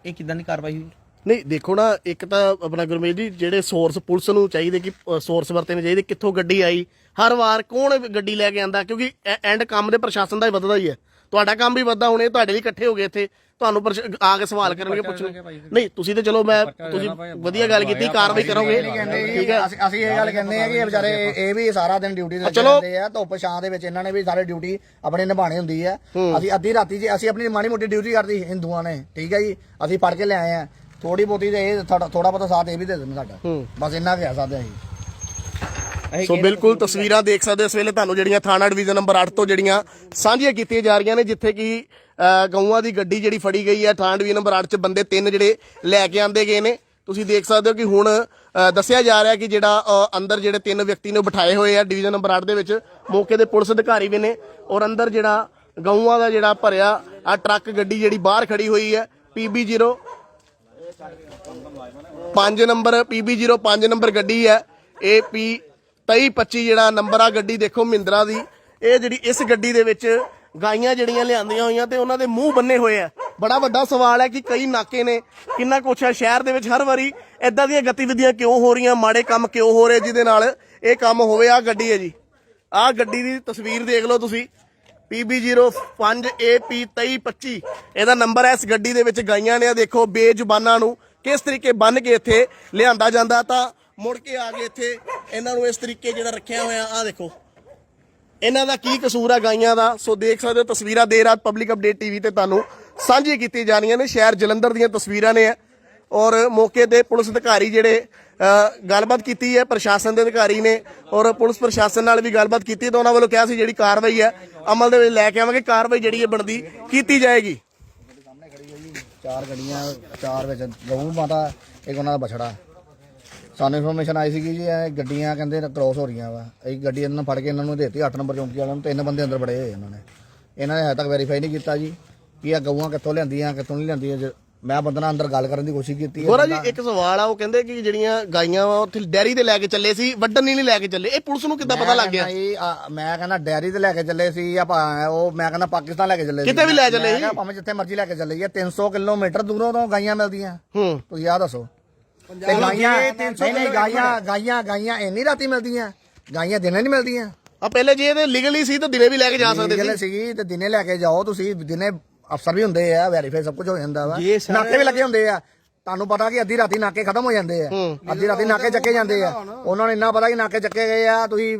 ਇਹ ਕਿਦਾਂ ਦੀ ਕਾਰਵਾਈ ਹੋਈ? ਨਹੀਂ ਦੇਖੋ ਨਾ ਇੱਕ ਤਾਂ ਆਪਣਾ ਗੁਰਮੇਲ ਜੀ ਜਿਹੜੇ ਸੋਰਸ ਪੁਲਿਸ ਨੂੰ ਚਾਹੀਦੇ ਕਿ ਸੋਰਸ ਵਰਤੇ ਨੇ ਚਾਹੀਦੇ ਕਿੱਥੋਂ ਗੱਡੀ ਆਈ ਹਰ ਵਾਰ ਕੌਣ ਗੱਡੀ ਲੈ ਕੇ ਆਂਦਾ ਕਿਉਂਕਿ ਐਂਡ ਕੰਮ ਦੇ ਪ੍ਰਸ਼ਾਸਨ ਦਾ ਹੀ ਵੱਧਦਾ ਹੀ ਹੈ। ਤੁਹਾਡਾ ਕੰਮ ਵੀ ਵੱਧਦਾ ਹੁਣ ਤੁਹਾਡੇ ਲਈ ਇਕੱਠੇ ਹੋ ਗਏ ਇੱਥੇ ਤੁਹਾਨੂੰ ਆ ਕੇ ਸਵਾਲ ਕਰਨਗੇ ਪੁੱਛਣਗੇ। ਨਹੀਂ ਤੁਸੀਂ ਤੇ ਚਲੋ ਮੈਂ ਤੁਸੀਂ ਵਧੀਆ ਗੱਲ ਕੀਤੀ ਕਾਰਵਾਈ ਕਰੋਗੇ। ਠੀਕ ਹੈ? ਅਸੀਂ ਇਹ ਗੱਲ ਕਹਿੰਦੇ ਆ ਕਿ ਇਹ ਵਿਚਾਰੇ ਇਹ ਵੀ ਸਾਰਾ ਦਿਨ ਡਿਊਟੀ ਤੇ। ਜਾਂਦੇ ਆ ਧੁੱਪ ਛਾਂ ਦੇ ਵਿੱਚ ਇਹਨਾਂ ਨੇ ਵੀ ਸਾਰੇ ਡਿਊਟੀ ਆਪਣੀ ਨਿਭਾਣੀ ਹੁੰਦੀ ਆ। ਅਸੀਂ ਅੱਧੀ ਰਾਤੀ ਜੀ ਅਸੀਂ ਆਪਣੀ ਮਾੜੀ ਮੋਟੀ ਡਿਊਟੀ ਕਰਦੀ ਹਿੰਦੂਆਂ ਨੇ ਠੀਕ ਹੈ ਜੀ? ਅਸੀਂ ਪੜ ਕੇ ਲੈ ਆਏ ਆ। ਥੋੜੀ ਬਹੁਤੀ ਤੇ ਇਹ ਥੋੜਾ ਬਹੁਤਾ ਸਾਥ ਇਹ ਵੀ ਦੇ ਦੇਣ ਸਾਡਾ। ਬਸ ਇੰਨਾ ਕਹਿ ਸਕਦੇ ਅਸੀਂ ਅਸੀਂ। ਸੋ ਬਿਲਕੁਲ ਤਸਵੀਰਾਂ ਦੇਖ ਸਕਦੇ ਹੋ ਇਸ ਵੇਲੇ ਤੁਹਾਨੂੰ ਜਿਹੜੀਆਂ ਥਾਣਾ ਡਿਵੀਜ਼ਨ ਨੰਬਰ 8 ਤੋਂ ਜਿਹੜੀਆਂ ਸਾਂਝੀਆਂ ਕੀਤੀਆਂ ਜਾ ਰਹੀਆਂ ਨੇ ਜਿੱਥੇ ਕਿ ਅ, ਗਊਆਂ ਦੀ ਗੱਡੀ ਜਿਹੜੀ ਫੜੀ ਗਈ ਹੈ ਥਾਣਾ ਡਿਵੀਜ਼ਨ ਨੰਬਰ 8 'ਚ ਬੰਦੇ ਤਿੰਨ ਜਿਹੜੇ ਲੈ ਕੇ ਆਂਦੇ ਗਏ ਨੇ। ਤੁਸੀਂ ਦੇਖ ਸਕਦੇ ਹੋ ਕਿ ਹੁਣ ਅ, ਦੱਸਿਆ ਜਾ ਰਿਹਾ ਕਿ ਜਿਹੜਾ ਅ, ਅੰਦਰ ਜਿਹੜੇ ਤਿੰਨ ਵਿਅਕਤੀ ਨੇ ਉਹ ਬਿਠਾਏ ਹੋਏ ਆ ਡਿਵੀਜ਼ਨ ਨੰਬਰ 8 ਦੇ ਵਿੱਚ। ਮੌਕੇ ਦੇ ਪੁਲਿਸ ਅਧਿਕਾਰੀ ਵੀ ਨੇ ਔਰ ਅੰਦਰ ਜਿਹੜਾ ਗਊਆਂ ਦਾ ਜਿਹੜਾ ਭਰਿਆ ਆ ਟਰੱਕ ਗੱਡੀ ਜਿਹੜੀ ਬਾਹਰ ਖੜੀ ਹੋਈ ਹੈ PB0 ਪੰਜ ਨੰਬਰ PB05 ਨੰਬਰ ਗੱਡੀ ਹੈ। AP 2325 ਜਿਹੜਾ ਨੰਬਰ ਆ ਗੱਡੀ ਦੇਖੋ ਮਹਿੰਦਰਾ ਦੀ। ਇਹ ਜਿਹੜੀ ਇਸ ਗੱਡੀ ਦੇ ਵਿੱਚ ਗਾਈਆਂ ਜਿਹੜੀਆਂ ਲਿਆਂਦੀਆਂ ਹੋਈਆਂ ਤੇ ਉਹਨਾਂ ਦੇ ਮੂੰਹ ਬੰਨੇ ਹੋਏ ਆ। ਬੜਾ ਵੱਡਾ ਸਵਾਲ ਹੈ ਕਿ ਕਈ ਨਾਕੇ ਨੇ, ਕਿੰਨਾ ਕੁਛ ਹੈ ਸ਼ਹਿਰ ਦੇ ਵਿੱਚ। ਹਰ ਵਾਰੀ ਇਦਾਂ ਦੀਆਂ ਗਤੀਵਿਧੀਆਂ ਕਿਉਂ ਹੋ ਰਹੀਆਂ, ਮਾੜੇ ਕੰਮ ਕਿਉਂ ਹੋ ਰਹੇ ਜਿਹਦੇ ਨਾਲ ਇਹ ਕੰਮ ਹੋਵੇ ਆ ਗੱਡੀ ਹੈ ਜੀ। ਆਹ ਗੱਡੀ ਦੀ ਤਸਵੀਰ ਦੇਖ ਲਓ ਤੁਸੀਂ। PB05AP2325 ਇਹਦਾ ਨੰਬਰ ਹੈ ਇਸ ਗੱਡੀ ਦੇ ਵਿੱਚ ਗਾਈਆਂ ਨੇ ਆ ਦੇਖੋ ਬੇਜ਼ੁਬਾਨਾਂ ਨੂੰ। ਕਿਸ ਤਰੀਕੇ ਬੰਨ ਕੇ ਇੱਥੇ ਲਿਆਂਦਾ ਜਾਂਦਾ ਤਾਂ ਮੁੜ ਕੇ ਆ ਕੇ ਇੱਥੇ ਇਹਨਾਂ ਨੂੰ ਇਸ ਤਰੀਕੇ ਜਿਹੜਾ ਰੱਖਿਆ ਹੋਇਆ ਆ ਦੇਖੋ। ਇਹਨਾਂ ਦਾ ਕੀ ਕਸੂਰ ਆ ਗਾਈਆਂ ਦਾ? ਸੋ ਦੇਖ ਸਕਦੇ ਹੋ, ਤਸਵੀਰਾਂ ਦੇਰ ਰਾਤ ਪਬਲਿਕ ਅਪਡੇਟ ਟੀਵੀ ਤੇ ਤੁਹਾਨੂੰ ਸਾਂਝੀ ਕੀਤੀ ਜਾ ਰਹੀਆਂ ਨੇ। ਸ਼ਹਿਰ ਜਲੰਧਰ ਦੀਆਂ ਤਸਵੀਰਾਂ ਨੇ ਔਰ ਮੌਕੇ ਤੇ ਪੁਲਿਸ ਅਧਿਕਾਰੀ ਜਿਹੜੇ ਗੱਲਬਾਤ ਕੀਤੀ ਹੈ, ਪ੍ਰਸ਼ਾਸਨ ਦੇ ਅਧਿਕਾਰੀ ਨੇ। ਔਰ ਪੁਲਿਸ ਪ੍ਰਸ਼ਾਸਨ ਨਾਲ ਵੀ ਗੱਲਬਾਤ ਕੀਤੀ ਤਾਂ ਉਹਨਾਂ ਵੱਲੋਂ ਕਿਹਾ ਸੀ ਜਿਹੜੀ ਕਾਰਵਾਈ ਹੈ, ਅਮਲ ਦੇ ਵਿੱਚ ਲੈ ਕੇ ਆਵਾਂਗੇ। ਕਾਰਵਾਈ ਜਿਹੜੀ ਹੈ ਬਣਦੀ, ਕੀਤੀ ਜਾਏਗੀ। ਚਾਰ ਗੱਡੀਆਂ, ਚਾਰ ਵਿੱਚ ਗਊ ਮਾਤਾ, ਇੱਕ ਉਹਨਾਂ ਦਾ ਬਛੜਾ। ਸਾਨੂੰ ਇਨਫੋਰਮੇਸ਼ਨ ਆਈ ਸੀਗੀ ਜੀ, ਇਹ ਗੱਡੀਆਂ ਕਹਿੰਦੇ ਕ੍ਰੋਸ ਹੋ ਰਹੀਆਂ ਵਾ। ਇਹ ਗੱਡੀ ਇਹਨਾਂ ਨੂੰ ਫੜ ਕੇ ਇਹਨਾਂ ਨੂੰ ਦੇਤੀ 8 ਨੰਬਰ ਚੌਂਕੀ ਵਾਲਿਆਂ ਨੂੰ, ਤਿੰਨ ਬੰਦੇ ਅੰਦਰ ਬੜੇ ਹੋਏ ਇਹਨਾਂ ਨੇ। ਇਹਨਾਂ ਨੇ ਹਜੇ ਤੱਕ ਵੈਰੀਫਾਈ ਨਹੀਂ ਕੀਤਾ ਜੀ, ਕਿ ਇਹ ਗਊਆਂ ਕਿੱਥੋਂ ਲਿਆਂਦੀਆਂ, ਕਿੱਥੋਂ ਨਹੀਂ ਲਿਆਂਦੀਆਂ ਜੇ- ਮੈਂ ਬੰਦੇ ਨਾਲ ਅੰਦਰ ਗੱਲ ਕਰਨ ਦੀ ਕੋਸ਼ਿਸ਼ ਕੀਤੀ ਹੈ ਗੋਰਾ ਜੀ ਇੱਕ ਸਵਾਲ ਆ ਉਹ ਕਹਿੰਦੇ ਕਿ ਜਿਹੜੀਆਂ ਗਾਈਆਂ ਵਾ ਉੱਥੇ ਡੈਰੀ ਤੇ ਲੈ ਕੇ ਚੱਲੇ ਸੀ ਵੱਢਣ ਨਹੀਂ ਲੈ ਕੇ ਚੱਲੇ। ਇਹ ਪੁਲਿਸ ਨੂੰ ਕਿੱਦਾਂ ਪਤਾ ਲੱਗ ਗਿਆ? ਮੈਂ ਕਹਿੰਦਾ ਡੈਰੀ ਤੇ ਲੈ ਕੇ ਚੱਲੇ ਸੀ ਜਾਂ ਉਹ ਮੈਂ ਕਹਿੰਦਾ ਪਾਕਿਸਤਾਨ ਲੈ ਕੇ ਚੱਲੇ ਸੀ। ਕਿਤੇ ਵੀ ਲੈ ਚੱਲੇ ਸੀ। ਭਾਵੇਂ ਜਿੱਥੇ ਮਰਜ਼ੀ ਲੈ ਕੇ ਚੱਲੇ ਜੀ 300 ਕਿਲੋਮੀਟਰ ਦੂਰੋਂ ਤੋਂ ਗਾਈਆਂ ਮਿਲਦੀਆਂ। ਹੂੰ। ਤੁਸੀਂ ਆਹ ਦੱਸੋ। ਤੇ ਗਾਈਆਂ ਨਹੀਂ ਨਹੀਂ ਗਾਈਆਂ ਗਾਈਆਂ ਗਾਈਆਂ ਇੰਨੀ ਰਾਤੀ ਮਿਲਦੀਆਂ। ਗਾਈਆਂ ਦਿਨੇ ਨਹੀਂ ਮਿਲਦੀਆਂ। ਆ ਪਹਿਲੇ ਜੇ ਇਹਦੇ ਲੀਗਲੀ ਸੀ ਤਾਂ ਦਿਨੇ ਵੀ ਲੈ ਕੇ ਜਾ ਸਕਦੇ ਸੀ। ਸੀਗੀ ਤੇ ਦਿਨੇ ਲੈ ਕੇ ਜਾਓ ਤੁਸੀਂ ਦਿਨੇ ਅਫਸਰ ਵੀ ਹੁੰਦੇ ਆ ਵੈਰੀਫਾਈ ਸਭ ਕੁਝ ਹੋ ਜਾਂਦਾ ਵਾ। ਜੇ ਨਾਕੇ ਵੀ ਲੱਗੇ ਹੁੰਦੇ ਆ। ਤੁਹਾਨੂੰ ਪਤਾ ਕਿ ਅੱਧੀ ਰਾਤੀ ਨਾਕੇ ਖਤਮ ਹੋ ਜਾਂਦੇ ਆ। ਅੱਧੀ ਰਾਤੀ ਨਾਕੇ ਚੱਕੇ ਜਾਂਦੇ ਆ। ਉਹਨਾਂ ਨੂੰ ਇੰਨਾ ਪਤਾ ਕਿ ਨਾਕੇ ਚੱਕੇ ਗਏ ਆ ਤੁਸੀਂ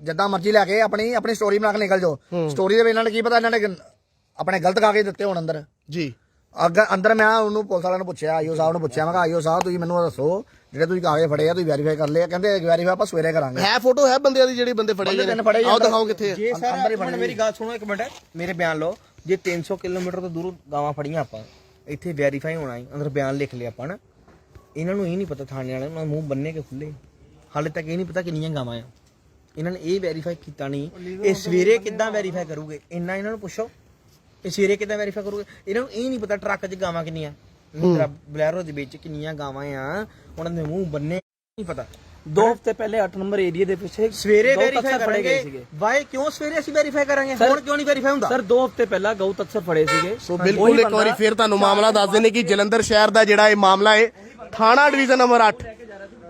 ਜਿੱਦਾਂ ਮਰਜ਼ੀ ਲੈ ਕੇ ਆਪਣੀ ਆਪਣੀ ਸਟੋਰੀ ਬਣਾ ਕੇ ਨਿਕਲ ਜਾਓ। ਸਟੋਰੀ ਦੇ ਵਿੱਚ ਇਹਨਾਂ ਨੇ ਕੀ ਪਤਾ ਇਹਨਾਂ ਨੇ ਆਪਣੇ ਗਲਤ ਕਾਗਜ਼ ਦਿੱਤੇ ਹੋਣ ਅੰਦਰ। ਜੀ। ਅੱਗੇ ਅੰਦਰ ਮੈਂ ਉਹਨੂੰ ਪੁਲਿਸ ਵਾਲਿਆਂ ਨੂੰ ਪੁੱਛਿਆ ਆਈਓ ਸਾਹਿਬ ਨੂੰ ਪੁੱਛਿਆ ਮੈਂ ਕਿਹਾ ਆਈਓ ਸਾਹਿਬ ਤੁਸੀਂ ਮੈਨੂੰ ਦੱਸੋ ਜਿਹੜੇ ਤੁਸੀਂ ਕਾਗਜ਼ ਫੜੇ ਆ ਤੁਸੀਂ ਵੈਰੀਫਾਈ ਕਰ ਲਏ ਆ। ਕਹਿੰਦੇ ਵੈਰੀਫਾਈ ਆਪਾਂ ਸਵੇਰੇ ਕਰਾਂਗੇ। ਹੈ ਫੋਟੋ ਹੈ ਬੰਦਿਆਂ ਦੀ ਜਿਹੜੀ ਬੰਦੇ ਫੜੇ ਬੰਦੇ ਗਏ ਤਿੰਨ ਫੜੇ ਨੇ ਜੀ ਆਓ ਅੰਦਰ। ਦਿਖਾਓ ਕਿੱਥੇ ਆ। ਜੇ ਅੰਦਰ ਹੀ ਸਰ ਹੁਣ ਮੇਰੀ ਗੱਲ ਸੁਣੋ ਇੱਕ ਮਿੰਟ। ਮੇਰੇ ਬਿਆਨ ਲਓ। ਜੇ 300 ਕਿਲੋਮੀਟਰ ਤੋਂ ਦੂਰ ਗਾਵਾਂ ਫੜੀਆਂ ਆਪਾਂ ਇੱਥੇ ਵੈਰੀਫਾਈ ਹੋਣਾ ਹੈ ਅੰਦਰ ਬਿਆਨ ਲਿਖ ਲਿਆ ਆਪਾਂ ਨਾ ਇਹਨਾਂ ਨੂੰ ਇਹ ਨਹੀਂ ਪਤਾ ਥਾਣੇ ਵਾਲਿਆਂ ਨੂੰ ਮੂੰਹ ਬੰਨੇ ਕੇ ਖੁੱਲੇ ਹਾਲੇ ਤੱਕ ਇਹ ਨਹੀਂ ਪਤਾ ਕਿੰਨੀਆਂ ਗਾਵਾਂ ਆ। ਇਹਨਾਂ ਨੇ ਇਹ ਵੈਰੀਫਾਈ ਕੀਤਾ ਨਹੀਂ ਇਹ ਸਵੇਰੇ ਕਿੱਦਾਂ ਵੈਰੀਫਾਈ ਕਰੂਗੇ? ਇੰਨਾ ਇਹਨਾਂ ਨੂੰ ਪੁੱਛੋ। ਇਹ ਸਵੇਰੇ ਕਿੱਦਾਂ ਵੈਰੀਫਾਈ ਕਰੂਗੇ? ਇਹਨਾਂ ਨੂੰ ਇਹ ਨਹੀਂ ਪਤਾ ਟਰੱਕ 'ਚ ਗਾਵਾਂ ਕਿੰਨੀਆਂ। ਬਲੈਰੋ ਦੇ ਵਿੱਚ ਕਿੰਨੀਆਂ ਗਾਵਾਂ ਆ ਉਹਨਾਂ ਦੇ ਮੂੰਹ ਬੰਨੇ ਨਹੀਂ ਪਤਾ। ਦੋ ਹਫ਼ਤੇ ਪਹਿਲੇ 8 ਨੰਬਰ ਏਰੀਆ ਦੇ ਪਿੱਛੇ ਸਵੇਰੇ ਗਊ ਵੈਰੀਫਾਈ ਫੜੇ ਗਏ ਕਰਾਂਗੇ। ਸੀਗੇ। ਵਾਏ ਕਿਉਂ ਸਵੇਰੇ ਅਸੀਂ ਵੈਰੀਫਾਈ ਕਰਾਂਗੇ? ਹੁਣ ਕਿਉਂ ਨਹੀਂ ਵੈਰੀਫਾਈ ਹੁੰਦਾ? ਸਰ ਦੋ ਹਫ਼ਤੇ ਪਹਿਲਾਂ ਗਊ ਤਸਰ ਫੜੇ ਸੀਗੇ। ਸੋ ਬਿਲਕੁਲ ਇੱਕ ਵਾਰੀ ਫਿਰ ਤੁਹਾਨੂੰ ਮਾਮਲਾ ਦੱਸ ਦਿੰਨੇ ਕਿ ਜਲੰਧਰ ਸ਼ਹਿਰ ਦਾ ਜਿਹੜਾ ਇਹ ਮਾਮਲਾ ਹੈ ਥਾਣਾ ਡਿਵੀਜ਼ਨ ਨੰਬਰ 8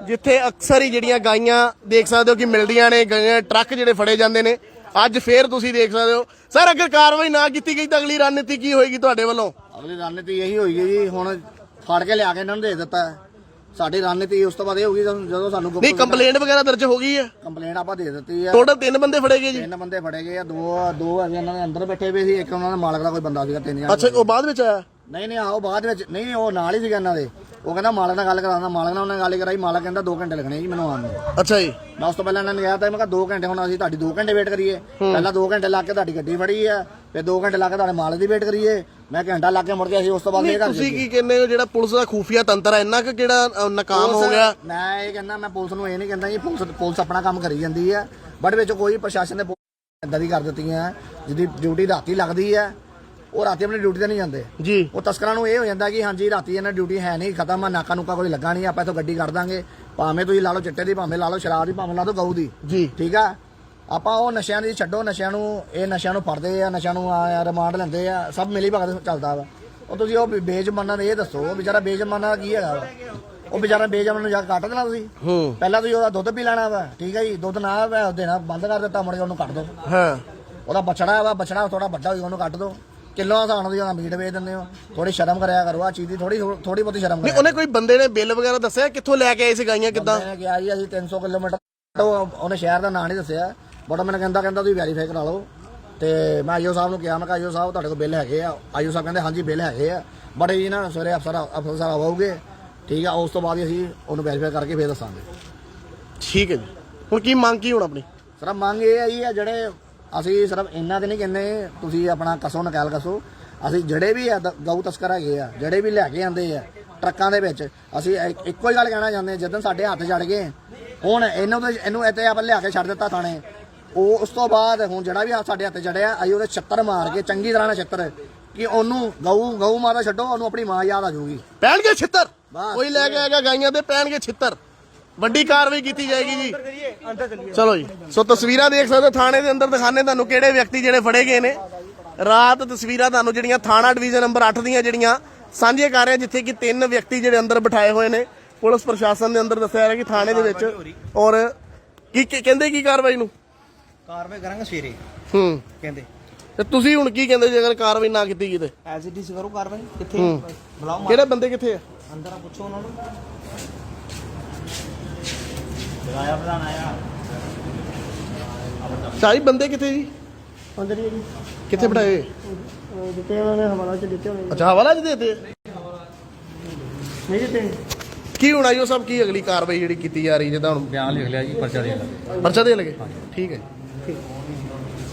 ਜਿੱਥੇ ਅਕਸਰ ਹੀ ਜਿਹੜੀਆਂ ਗਾਈਆਂ ਦੇਖ ਸਕਦੇ ਹੋ ਕਿ ਮਿਲਦੀਆਂ ਨੇ ਗਾਈਆਂ ਟਰੱਕ ਜਿਹੜੇ ਫੜੇ ਜਾਂਦੇ ਨੇ। ਅੱਜ ਫੇਰ ਤੁਸੀਂ ਦੇਖ ਸਕਦੇ ਹੋ। ਸਰ ਅਗਰ ਕਾਰਵਾਈ ਨਾ ਕੀਤੀ ਗਈ ਤਾਂ ਅਗਲੀ ਰਣਨੀਤੀ ਕੀ ਹੋਏਗੀ ਤੁਹਾਡੇ ਵੱਲੋਂ? ਅਗਲੀ ਰਣਨੀਤੀ ਇਹੀ ਹੋਈ ਹੈ ਜੀ ਹੁਣ ਫੜ ਕੇ ਲਿਆ ਕੇ ਇਹਨਾਂ ਨੂੰ ਦੇ ਦਿੱਤਾ। ਹੈ। ਸਾਡੀ ਰਣਨੀਤੀ ਉਸ ਤੋਂ ਬਾਅਦ ਇਹ ਹੋਗੀ ਜਦੋਂ ਸਾਨੂੰ ਨਹੀਂ ਕੰਪਲੇਂਟ ਵਗੈਰਾ ਦਰਜ ਹੋ ਗਈ ਹੈ ਕੰਪਲੇਂਟ ਆਪਾਂ ਦੇ ਦਿੱਤੀ ਹੈ ਟੋਟਲ ਤਿੰਨ ਬੰਦੇ ਫੜੇ ਗਏ ਜੀ? ਤਿੰਨ ਬੰਦੇ ਫੜੇ ਗਏ ਆ ਦੋ ਦੋ ਹੈਗੇ ਇਹਨਾਂ ਦੇ ਅੰਦਰ ਬੈਠੇ ਹੋਏ ਸੀ ਇੱਕ ਉਹਨਾਂ ਦਾ ਮਾਲਕ ਦਾ ਕੋਈ ਬੰਦਾ ਸੀਗਾ ਤਿੰਨ ਜਣੇ ਅੱਛਾ ਉਹ ਬਾਅਦ ਵਿੱਚ ਆਇਆ? ਨਹੀਂ ਨਹੀਂ ਆਓ ਬਾਅਦ ਵਿੱਚ ਨਹੀਂ ਉਹ ਨਾਲ ਹੀ ਸੀਗਾ ਇਹਨਾਂ ਦੇ। ਉਹ ਕਹਿੰਦਾ ਮਾਲਕ ਨਾਲ ਗੱਲ ਕਰਾਉਂਦਾ ਮਾਲਕ ਨਾਲ ਉਹਨੇ ਗੱਲ ਕਰਾਈ ਮਾਲਕ ਕਹਿੰਦਾ 2 ਘੰਟੇ ਲੱਗਣੇ ਜੀ ਮੈਨੂੰ ਆਉਣ ਨੂੰ। ਅੱਛਾ ਜੀ। ਮੈਂ ਉਸ ਤੋਂ ਪਹਿਲਾਂ ਇਹਨਾਂ ਨੇ ਕਿਹਾ ਤਾਂ ਮੈਂ ਕਿਹਾ 2 ਘੰਟੇ ਹੁਣ ਅਸੀਂ ਤੁਹਾਡੀ 2 ਘੰਟੇ ਵੇਟ ਕਰੀਏ। ਪਹਿਲਾਂ 2 ਘੰਟੇ ਲਾ ਕੇ ਤੁਹਾਡੀ ਗੱਡੀ ਫੜੀ ਆ ਫਿਰ 2 ਘੰਟੇ ਲਾ ਕੇ ਤੁਹਾਡੇ ਮਾਲਕ ਦੀ ਵੇਟ ਕਰੀਏ। ਮੈਂ ਘੰਟਾ ਲਾ ਕੇ ਮੁੜ ਕੇ ਅਸੀਂ ਉਸ ਤੋਂ ਬਾਅਦ ਇਹ ਕਰ ਤੁਸੀਂ ਕੀ ਕਹਿੰਦੇ ਹੋ? ਜਿਹੜਾ ਪੁਲਿਸ ਦਾ ਖੂਫੀਆ ਤੰਤਰ ਹੈ ਇੰਨਾ ਕਿ ਕਿਹੜਾ ਅ, ਨਾਕਾਮ ਹੋ ਗਿਆ? ਮੈਂ ਇਹ ਕਹਿੰਦਾ ਮੈਂ ਪੁਲਿਸ ਨੂੰ ਇਹ ਨਹੀਂ ਕਹਿੰਦਾ ਜੀ ਪੁਲਿਸ ਪੁਲਿਸ ਆਪਣਾ ਕੰਮ ਕਰੀ ਜਾਂਦੀ ਹੈ ਬਟ ਵਿੱਚ ਕੋਈ ਪ੍ਰਸ਼ਾਸਨ ਦੇ ਇਦਾਂ ਦੀ ਕਰ ਦਿੱਤੀਆਂ ਜਿਹਦੀ ਡਿਊਟੀ ਰਾਤੀ ਲੱਗਦੀ ਹੈ ਉਹ ਰਾਤੀ ਆਪਣੀ ਡਿਊਟੀ ਤੇ ਨਹੀਂ ਜਾਂਦੇ। ਜੀ। ਉਹ ਤਸਕਰਾਂ ਨੂੰ ਇਹ ਹੋ ਜਾਂਦਾ ਕਿ ਹਾਂਜੀ ਰਾਤੀ ਇਹਨਾਂ ਡਿਊਟੀ ਹੈ ਨਹੀਂ ਖਤਮ ਆ ਨਾਕਾ ਨੂਕਾ ਕੋਈ ਲੱਗਾ ਨਹੀਂ ਆਪਾਂ ਇੱਥੋਂ ਗੱਡੀ ਕੱਢ ਦਾਂਗੇ। ਭਾਵੇਂ ਤੁਸੀਂ ਲਾ ਲਓ ਚਿੱਟੇ ਦੀ ਭਾਵੇਂ ਲਾ ਲਓ ਸ਼ਰਾਬ ਦੀ ਭਾਵੇਂ ਲਾ ਲਓ ਗਊ ਦੀ। ਜੀ। ਠੀਕ ਆ? ਆਪਾਂ ਉਹ ਨਸ਼ਿਆਂ ਦੀ ਛੱਡੋ ਨਸ਼ਿਆਂ ਨੂੰ ਇਹ ਨਸ਼ਿਆਂ ਨੂੰ ਫੜਦੇ ਆ ਨਸ਼ਿਆਂ ਨੂੰ ਆ ਰਿਮਾਂਡ ਲੈਂਦੇ ਆ ਸਭ ਮਿਲੀ ਭਗਤ ਚੱਲਦਾ ਵਾ। ਉਹ ਤੁਸੀਂ ਉਹ ਬੇਜਮਾਨਾ ਦੇ ਇਹ ਦੱਸੋ ਉਹ ਵਿਚਾਰਾ ਬੇਜਮਾਨਾ ਕੀ ਹੈਗਾ ਵਾ? ਉਹ ਵਿਚਾਰਾ ਬੇਜਮਾਨਾ ਨੂੰ ਜਾ ਕੇ ਕੱਟ ਦੇਣਾ ਤੁਸੀਂ? ਹੂੰ। ਪਹਿਲਾਂ ਤੁਸੀਂ ਉਹਦਾ ਦੁੱਧ ਪੀ ਲੈਣਾ ਵਾ ਠੀਕ ਹੈ ਜੀ? ਦੁੱਧ ਨਾ ਦੇਣਾ ਬੰਦ ਕਰ ਦਿੱਤਾ ਮੁੜ ਕੇ ਉਹਨੂੰ ਕੱਟ ਦੋ। ਹਾਂ। ਉਹਦਾ ਬਛੜਾ ਵਾ ਬਛੜਾ ਥੋੜਾ ਵੱਡਾ ਹੋਈ ਉਹਨੂੰ ਕੱਟ ਦੋ। ਕਿਲੋ ਹਿਸਾਬ ਦੀ ਉਹਦਾ ਮੀਟ ਵੇਚ ਦਿੰਦੇ ਹੋ। ਥੋੜੀ ਸ਼ਰਮ ਕਰਿਆ ਕਰੋ ਆ ਚੀਜ਼ ਦੀ ਥੋੜੀ ਥੋੜੀ ਬਹੁਤੀ ਸ਼ਰਮ ਨਹੀਂ ਕਰਿਆ ਉਹਨੇ ਕੋਈ ਬੰਦੇ ਨੇ ਬਿੱਲ ਵਗੈਰਾ ਦੱਸਿਆ? ਕਿੱਥੋਂ ਲੈ ਕੇ ਆਏ ਸੀ ਗਾਈਆਂ ਕਿੱਦਾਂ? ਮੈਂ ਕਿਹਾ ਜੀ ਅਸੀਂ 300 ਕਿਲੋਮੀਟਰ ਉਹ ਉਹਨੇ ਸ਼ਹਿਰ ਦਾ ਨਾਂ ਨਹੀਂ ਦੱਸਿਆ। ਬਟ ਮੈਨੂੰ ਕਹਿੰਦਾ ਕਹਿੰਦਾ ਤੁਸੀਂ ਵੈਰੀਫਾਈ ਕਰਾ ਲਓ। ਤੇ ਮੈਂ ਆਈਓ ਸਾਹਿਬ ਨੂੰ ਕਿਹਾ ਮੈਂ ਕਿਹਾ ਆਈਓ ਸਾਹਿਬ ਤੁਹਾਡੇ ਕੋਲ ਬਿੱਲ ਹੈਗੇ ਆ। ਆਈਓ ਸਾਹਿਬ ਕਹਿੰਦੇ ਹਾਂਜੀ ਬਿੱਲ ਹੈਗੇ ਆ। ਬਟ ਇਹ ਨਾ ਸਵੇਰੇ ਅਫਸਰ ਅਫਸਰ ਸਾਹਿਬ ਆਉਗੇ ਠੀਕ ਆ ਉਸ ਤੋਂ ਬਾਅਦ ਹੀ ਅਸੀਂ ਉਹਨੂੰ ਵੈਰੀਫਾਈ ਕਰਕੇ ਫੇਰ ਦੱਸਾਂਗੇ। ਠੀਕ ਹੈ ਜੀ। ਹੁਣ ਕੀ ਮੰਗ ਕੀ ਹੁਣ ਆਪਣੀ? ਸਰ ਮੰਗ ਇਹ ਜੀ ਆ ਜਿਹੜੇ ਅਸੀਂ ਸਿਰਫ ਇੰਨਾ ਤੇ ਨਹੀਂ ਕਹਿੰਦੇ ਤੁਸੀਂ ਆਪਣਾ ਕਸੋ ਨਕੈਲ ਕਸੋ। ਅਸੀਂ ਜਿਹੜੇ ਵੀ ਆ ਗਊ ਤਸਕਰ ਹੈਗੇ ਆ ਜਿਹੜੇ ਵੀ ਲੈ ਕੇ ਆਂਦੇ ਆ ਟਰੱਕਾਂ ਦੇ ਵਿੱਚ ਅਸੀਂ ਇੱਕ- ਹੀ ਗੱਲ ਕਹਿਣਾ ਚਾਹੁੰਦੇ ਜਦੋਂ ਸਾਡੇ ਹੱਥ ਜੜ ਗਏ ਹੁਣ ਇਹਨੂੰ ਤੇ ਇਹਨੂੰ ਇੱਥੇ ਆਪਾਂ ਲਿਆ ਕੇ ਛੱਡ ਦਿੱਤਾ ਥਾਣੇ ਉਹ ਉਸ ਤੋਂ ਬਾਅਦ ਹੁਣ ਜਿਹੜਾ ਵੀ ਹੱਥ ਸਾਡੇ ਹੱਥ ਜੜਿਆ ਅਸੀਂ ਉਹਦੇ ਛੱਤਰ ਮਾਰ ਕੇ ਚੰਗੀ ਤਰ੍ਹਾਂ ਨਾਲ ਛੱਤਰ ਕਿ ਉਹਨੂੰ ਗਊ ਗਊ ਮਾਤਾ ਛੱਡੋ ਉਹਨੂੰ ਆਪਣੀ ਮਾਂ ਯਾਦ ਆ ਜਾਊਗੀ। ਪੈਣਗੇ ਛਿੱਤਰ? ਕੋਈ ਲੈ ਕੇ ਆਏਗਾ ਗਾਈਆਂ ਦੇ ਪੈਣਗੇ ਛਿੱਤਰ। ਵੱਡੀ ਕਾਰਵਾਈ ਕੀਤੀ ਜਾਏਗੀ ਜੀ। ਚਲੋ ਜੀ। ਸੋ ਤਸਵੀਰਾਂ ਦੇਖ ਸਕਦੇ ਥਾਣੇ ਦੇ ਅੰਦਰ ਦਿਖਾਣੇ ਤੁਹਾਨੂੰ ਕਿਹੜੇ ਵਿਅਕਤੀ ਜਿਹੜੇ ਫੜੇ ਗਏ ਨੇ। ਰਾਤ ਤਸਵੀਰਾਂ ਤੁਹਾਨੂੰ ਜਿਹੜੀਆਂ ਥਾਣਾ ਡਿਵੀਜ਼ਨ ਨੰਬਰ 8 ਦੀਆਂ ਜਿਹੜੀਆਂ ਸਾਂਝੀਆਂ ਕਰ ਰਹੇ ਜਿੱਥੇ ਕਿ ਤਿੰਨ ਵਿਅਕਤੀ ਜਿਹੜੇ ਅੰਦਰ ਬਿਠਾਏ ਹੋਏ ਨੇ। ਪੁਲਿਸ ਪ੍ਰਸ਼ਾਸਨ ਦੇ ਅੰਦਰ ਦੱਸਿਆ ਰਿਹਾ ਕਿ ਥਾਣੇ ਦੇ ਵਿੱਚ ਔਰ ਕੀ- ਕਹਿੰਦੇ ਕੀ ਕਾਰਵਾਈ ਨੂੰ? ਕਾਰਵਾਈ ਕਰਾਂਗੇ ਸਵੇਰੇ ਹੂੰ। ਕਹਿੰਦੇ। ਤੇ ਤੁਸੀਂ ਹੁਣ ਕੀ ਕਹਿੰਦੇ ਜੇ ਅਗਰ ਕਾਰਵਾਈ ਨਾ ਕੀਤੀ ਗਈ ਤੇ? ਇਟ ਇਜ਼ ਕਰੋ ਕਾਰਵਾਈ ਕਿੱਥੇ ਹੂੰ। ਬੁਲਾਓ ਮਾਰ। ਕਿਹੜੇ ਬੰਦੇ ਕਿੱਥੇ ਆ? ਅੰਦਰ ਆ ਪੁੱਛੋ ਉਹਨਾਂ ਨੂੰ। ਸਾਈ ਬੰਦੇ ਕਿੱਥੇ ਜੀ? ਅੰਦਰ ਹੀ ਜੀ। ਕਿੱਥੇ ਬਿਠਾਏ ਹੋਏ? ਦਿੱਤੇ ਉਹਨਾਂ ਨੇ ਹਵਾਲਾ ਚ ਦਿੱਤੇ ਹੋਣੇ। ਅੱਛਾ ਹਵਾਲਾ ਚ ਦੇਤੇ? ਨਹੀਂ ਦਿੱਤੇ। ਕੀ ਹੋਣਾ ਜੀ ਉਹ ਸਭ ਕੀ ਅਗਲੀ ਕਾਰਵਾਈ ਜਿਹੜੀ ਕੀਤੀ ਜਾ ਰਹੀ ਜੇ ਤਾਂ ਹੁਣ ਬਿਆਨ ਲਿਖ ਲਿਆ ਜੀ ਪਰਚਾ ਦੇ ਲਿਆ ਪਰਚਾ ਦੇ ਲਗੇ ਠੀਕ ਹੈ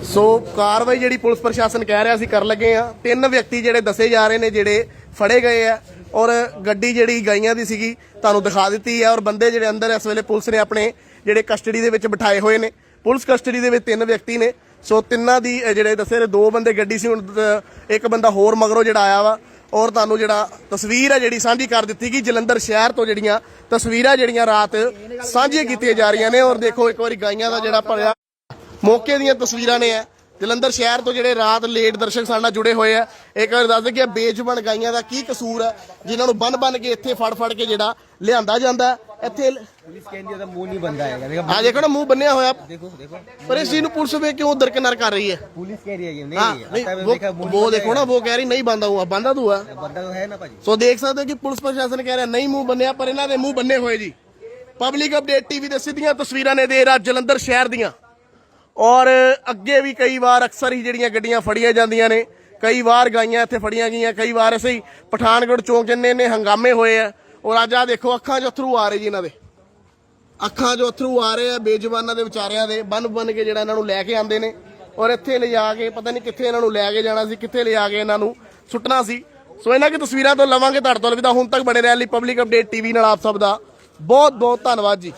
ਸੋ ਕਾਰਵਾਈ ਜਿਹੜੀ ਪੁਲਿਸ ਪ੍ਰਸ਼ਾਸਨ ਕਹਿ ਰਿਹਾ ਸੀ ਕਰ ਲੱਗੇ ਆ। ਤਿੰਨ ਵਿਅਕਤੀ ਜਿਹੜੇ ਦੱਸੇ ਜਾ ਰਹੇ ਨੇ, ਜਿਹੜੇ ਫੜੇ ਗਏ ਆ ਔਰ ਗੱਡੀ ਜਿਹੜੀ ਗਾਈਆਂ ਦੀ ਸੀਗੀ ਤੁਹਾਨੂੰ ਦਿਖਾ ਦਿੱਤੀ ਹੈ ਔਰ ਬੰਦੇ ਜਿਹੜੇ ਅੰਦਰ ਇਸ ਵੇਲੇ ਪੁਲਿਸ ਨੇ ਆਪਣੇ ਜਿਹੜੇ ਕਸਟਡੀ ਦੇ ਵਿੱਚ ਬਿਠਾਏ ਹੋਏ ਨੇ। ਪੁਲਿਸ ਕਸਟਡੀ ਦੇ ਵਿੱਚ ਤਿੰਨ ਵਿਅਕਤੀ ਨੇ। ਸੋ ਤਿੰਨਾਂ ਦੀ ਜਿਹੜੇ ਦੱਸੇ ਨੇ, ਦੋ ਬੰਦੇ ਗੱਡੀ ਸੀ, ਹੁਣ ਇੱਕ ਬੰਦਾ ਹੋਰ ਮਗਰੋਂ ਜਿਹੜਾ ਆਇਆ ਵਾ ਔਰ ਤੁਹਾਨੂੰ ਜਿਹੜਾ ਤਸਵੀਰ ਹੈ ਜਿਹੜੀ ਸਾਂਝੀ ਕਰ ਦਿੱਤੀ ਕਿ ਜਲੰਧਰ ਸ਼ਹਿਰ ਤੋਂ ਜਿਹੜੀਆਂ ਤਸਵੀਰਾਂ ਜਿਹੜੀਆਂ ਰਾਤ ਸਾਂਝੀਆਂ ਕੀਤੀਆਂ ਜਾ ਰਹੀਆਂ ਨੇ ਔਰ ਦੇਖੋ ਇੱਕ ਵਾਰੀ ਗਾਈਆਂ ਦਾ ਜਿਹੜਾ ਭਰਿਆ ਮੌਕੇ ਦੀਆਂ ਤਸਵੀਰਾਂ ਨੇ ਆ ਜਲੰਧਰ ਸ਼ਹਿਰ ਤੋਂ ਜਿਹੜੇ ਰਾਤ ਲੇਟ ਦਰਸ਼ਕ ਸਾਡੇ ਨਾਲ ਜੁੜੇ ਹੋਏ ਆ। ਇੱਕ ਵਾਰ ਦੱਸ ਦੇ ਕਿ ਬੇਜੁਬਾਨ ਗਾਈਆਂ ਦਾ ਕੀ ਕਸੂਰ ਹੈ ਜਿਨ੍ਹਾਂ ਨੂੰ ਬੰਨ ਬੰਨ ਕੇ ਇੱਥੇ ਫੜ ਫੜ ਕੇ ਜਿਹੜਾ ਲਿਆਂਦਾ ਜਾਂਦਾ। ਇੱਥੇ ਪੁਲਿਸ ਕਹਿੰਦੀ ਉਹਦਾ ਮੂੰਹ ਨਹੀਂ ਬੰਦਾ ਹੈਗਾ। ਆ ਦੇਖੋ ਨਾ ਮੂੰਹ ਬੰਨਿਆ ਹੋਇਆ। ਦੇਖੋ ਦੇਖੋ। ਪਰ ਇਸ ਨੂੰ ਪੁਲਿਸ ਵੇ ਕਿਉਂ ਦਰਕਨਾਰ ਕਰ ਰਹੀ ਹੈ? ਪੁਲਿਸ ਕਹਿ ਰਹੀ ਹੈ ਨਹੀਂ ਉਹ ਦੇਖੋ ਨਾ ਉਹ ਕਹਿ ਰਹੀ ਨਹੀਂ ਬੰਦਾ ਹੂੰ ਬੰਦਾ ਤੂੰ ਆ ਬੰਦਾ ਤਾਂ ਹੈ ਨਾ ਭਾਜੀ। ਸੋ ਦੇਖ ਸਕਦੇ ਹੋ ਕਿ ਪੁਲਿਸ ਪ੍ਰਸ਼ਾਸਨ ਕਹਿ ਰਿਹਾ ਨਹੀਂ ਮੂੰਹ ਬੰਨਿਆ ਪਰ ਇਹਨਾਂ ਦੇ ਮੂੰਹ ਬੰਨੇ ਹੋਏ ਜੀ। ਪਬਲਿਕ ਅਪਡੇਟ ਟੀਵੀ ਦੇ ਸਿੱਧੀਆਂ ਤਸਵੀਰਾਂ ਨੇ ਦੇ ਰਾਜ ਜਲੰਧਰ ਸ਼ਹਿਰ ਦੀਆਂ। ਔਰ ਅੱਗੇ ਵੀ ਕਈ ਵਾਰ ਅਕਸਰ ਹੀ ਜਿਹੜੀਆਂ ਗੱਡੀਆਂ ਫੜੀਆਂ ਜਾਂਦੀਆਂ ਨੇ, ਕਈ ਵਾਰ ਗਾਈਆਂ ਇੱਥੇ ਫੜੀਆਂ ਗਈਆਂ, ਕਈ ਵਾਰ ਅਸੀਂ ਪਠਾਨਕੋਟ ਚੌਂਕ ਜਿੰਨੇ ਨੇ ਹੰਗਾਮੇ ਹੋਏ ਆ। ਔਰ ਅੱਜ ਆ ਦੇਖੋ, ਅੱਖਾਂ 'ਚ ਅਥਰੂ ਆ ਰਹੇ ਜੀ ਇਹਨਾਂ ਦੇ। ਅੱਖਾਂ 'ਚੋਂ ਅਥਰੂ ਆ ਰਹੇ ਆ ਬੇਜ਼ੁਬਾਨਾਂ ਦੇ ਵਿਚਾਰਿਆਂ ਦੇ, ਬੰਨ ਬੰਨ ਕੇ ਜਿਹੜਾ ਇਹਨਾਂ ਨੂੰ ਲੈ ਕੇ ਆਉਂਦੇ ਨੇ। ਔਰ ਇੱਥੇ ਲਿਜਾ ਕੇ, ਪਤਾ ਨਹੀਂ ਕਿੱਥੇ ਇਹਨਾਂ ਨੂੰ ਲੈ ਕੇ ਜਾਣਾ ਸੀ, ਕਿੱਥੇ ਲਿਜਾ ਕੇ ਇਹਨਾਂ ਨੂੰ ਸੁੱਟਣਾ ਸੀ। ਸੋ ਇਹਨਾਂ ਦੀ ਤਸਵੀਰਾਂ ਤੋਂ ਲਵਾਂਗੇ ਤੁਹਾਡੇ ਤੋਂ ਅਲਵਿਦਾ ਹੁਣ ਤੱਕ ਬਣੇ ਰਹਿਣ ਲਈ ਪਬਲਿਕ ਅਪਡੇਟ ਟੀਵੀ ਨਾਲ ਆਪ ਸਭ ਦਾ। ਬਹੁਤ ਬਹੁਤ ਧੰਨਵਾਦ ਜੀ।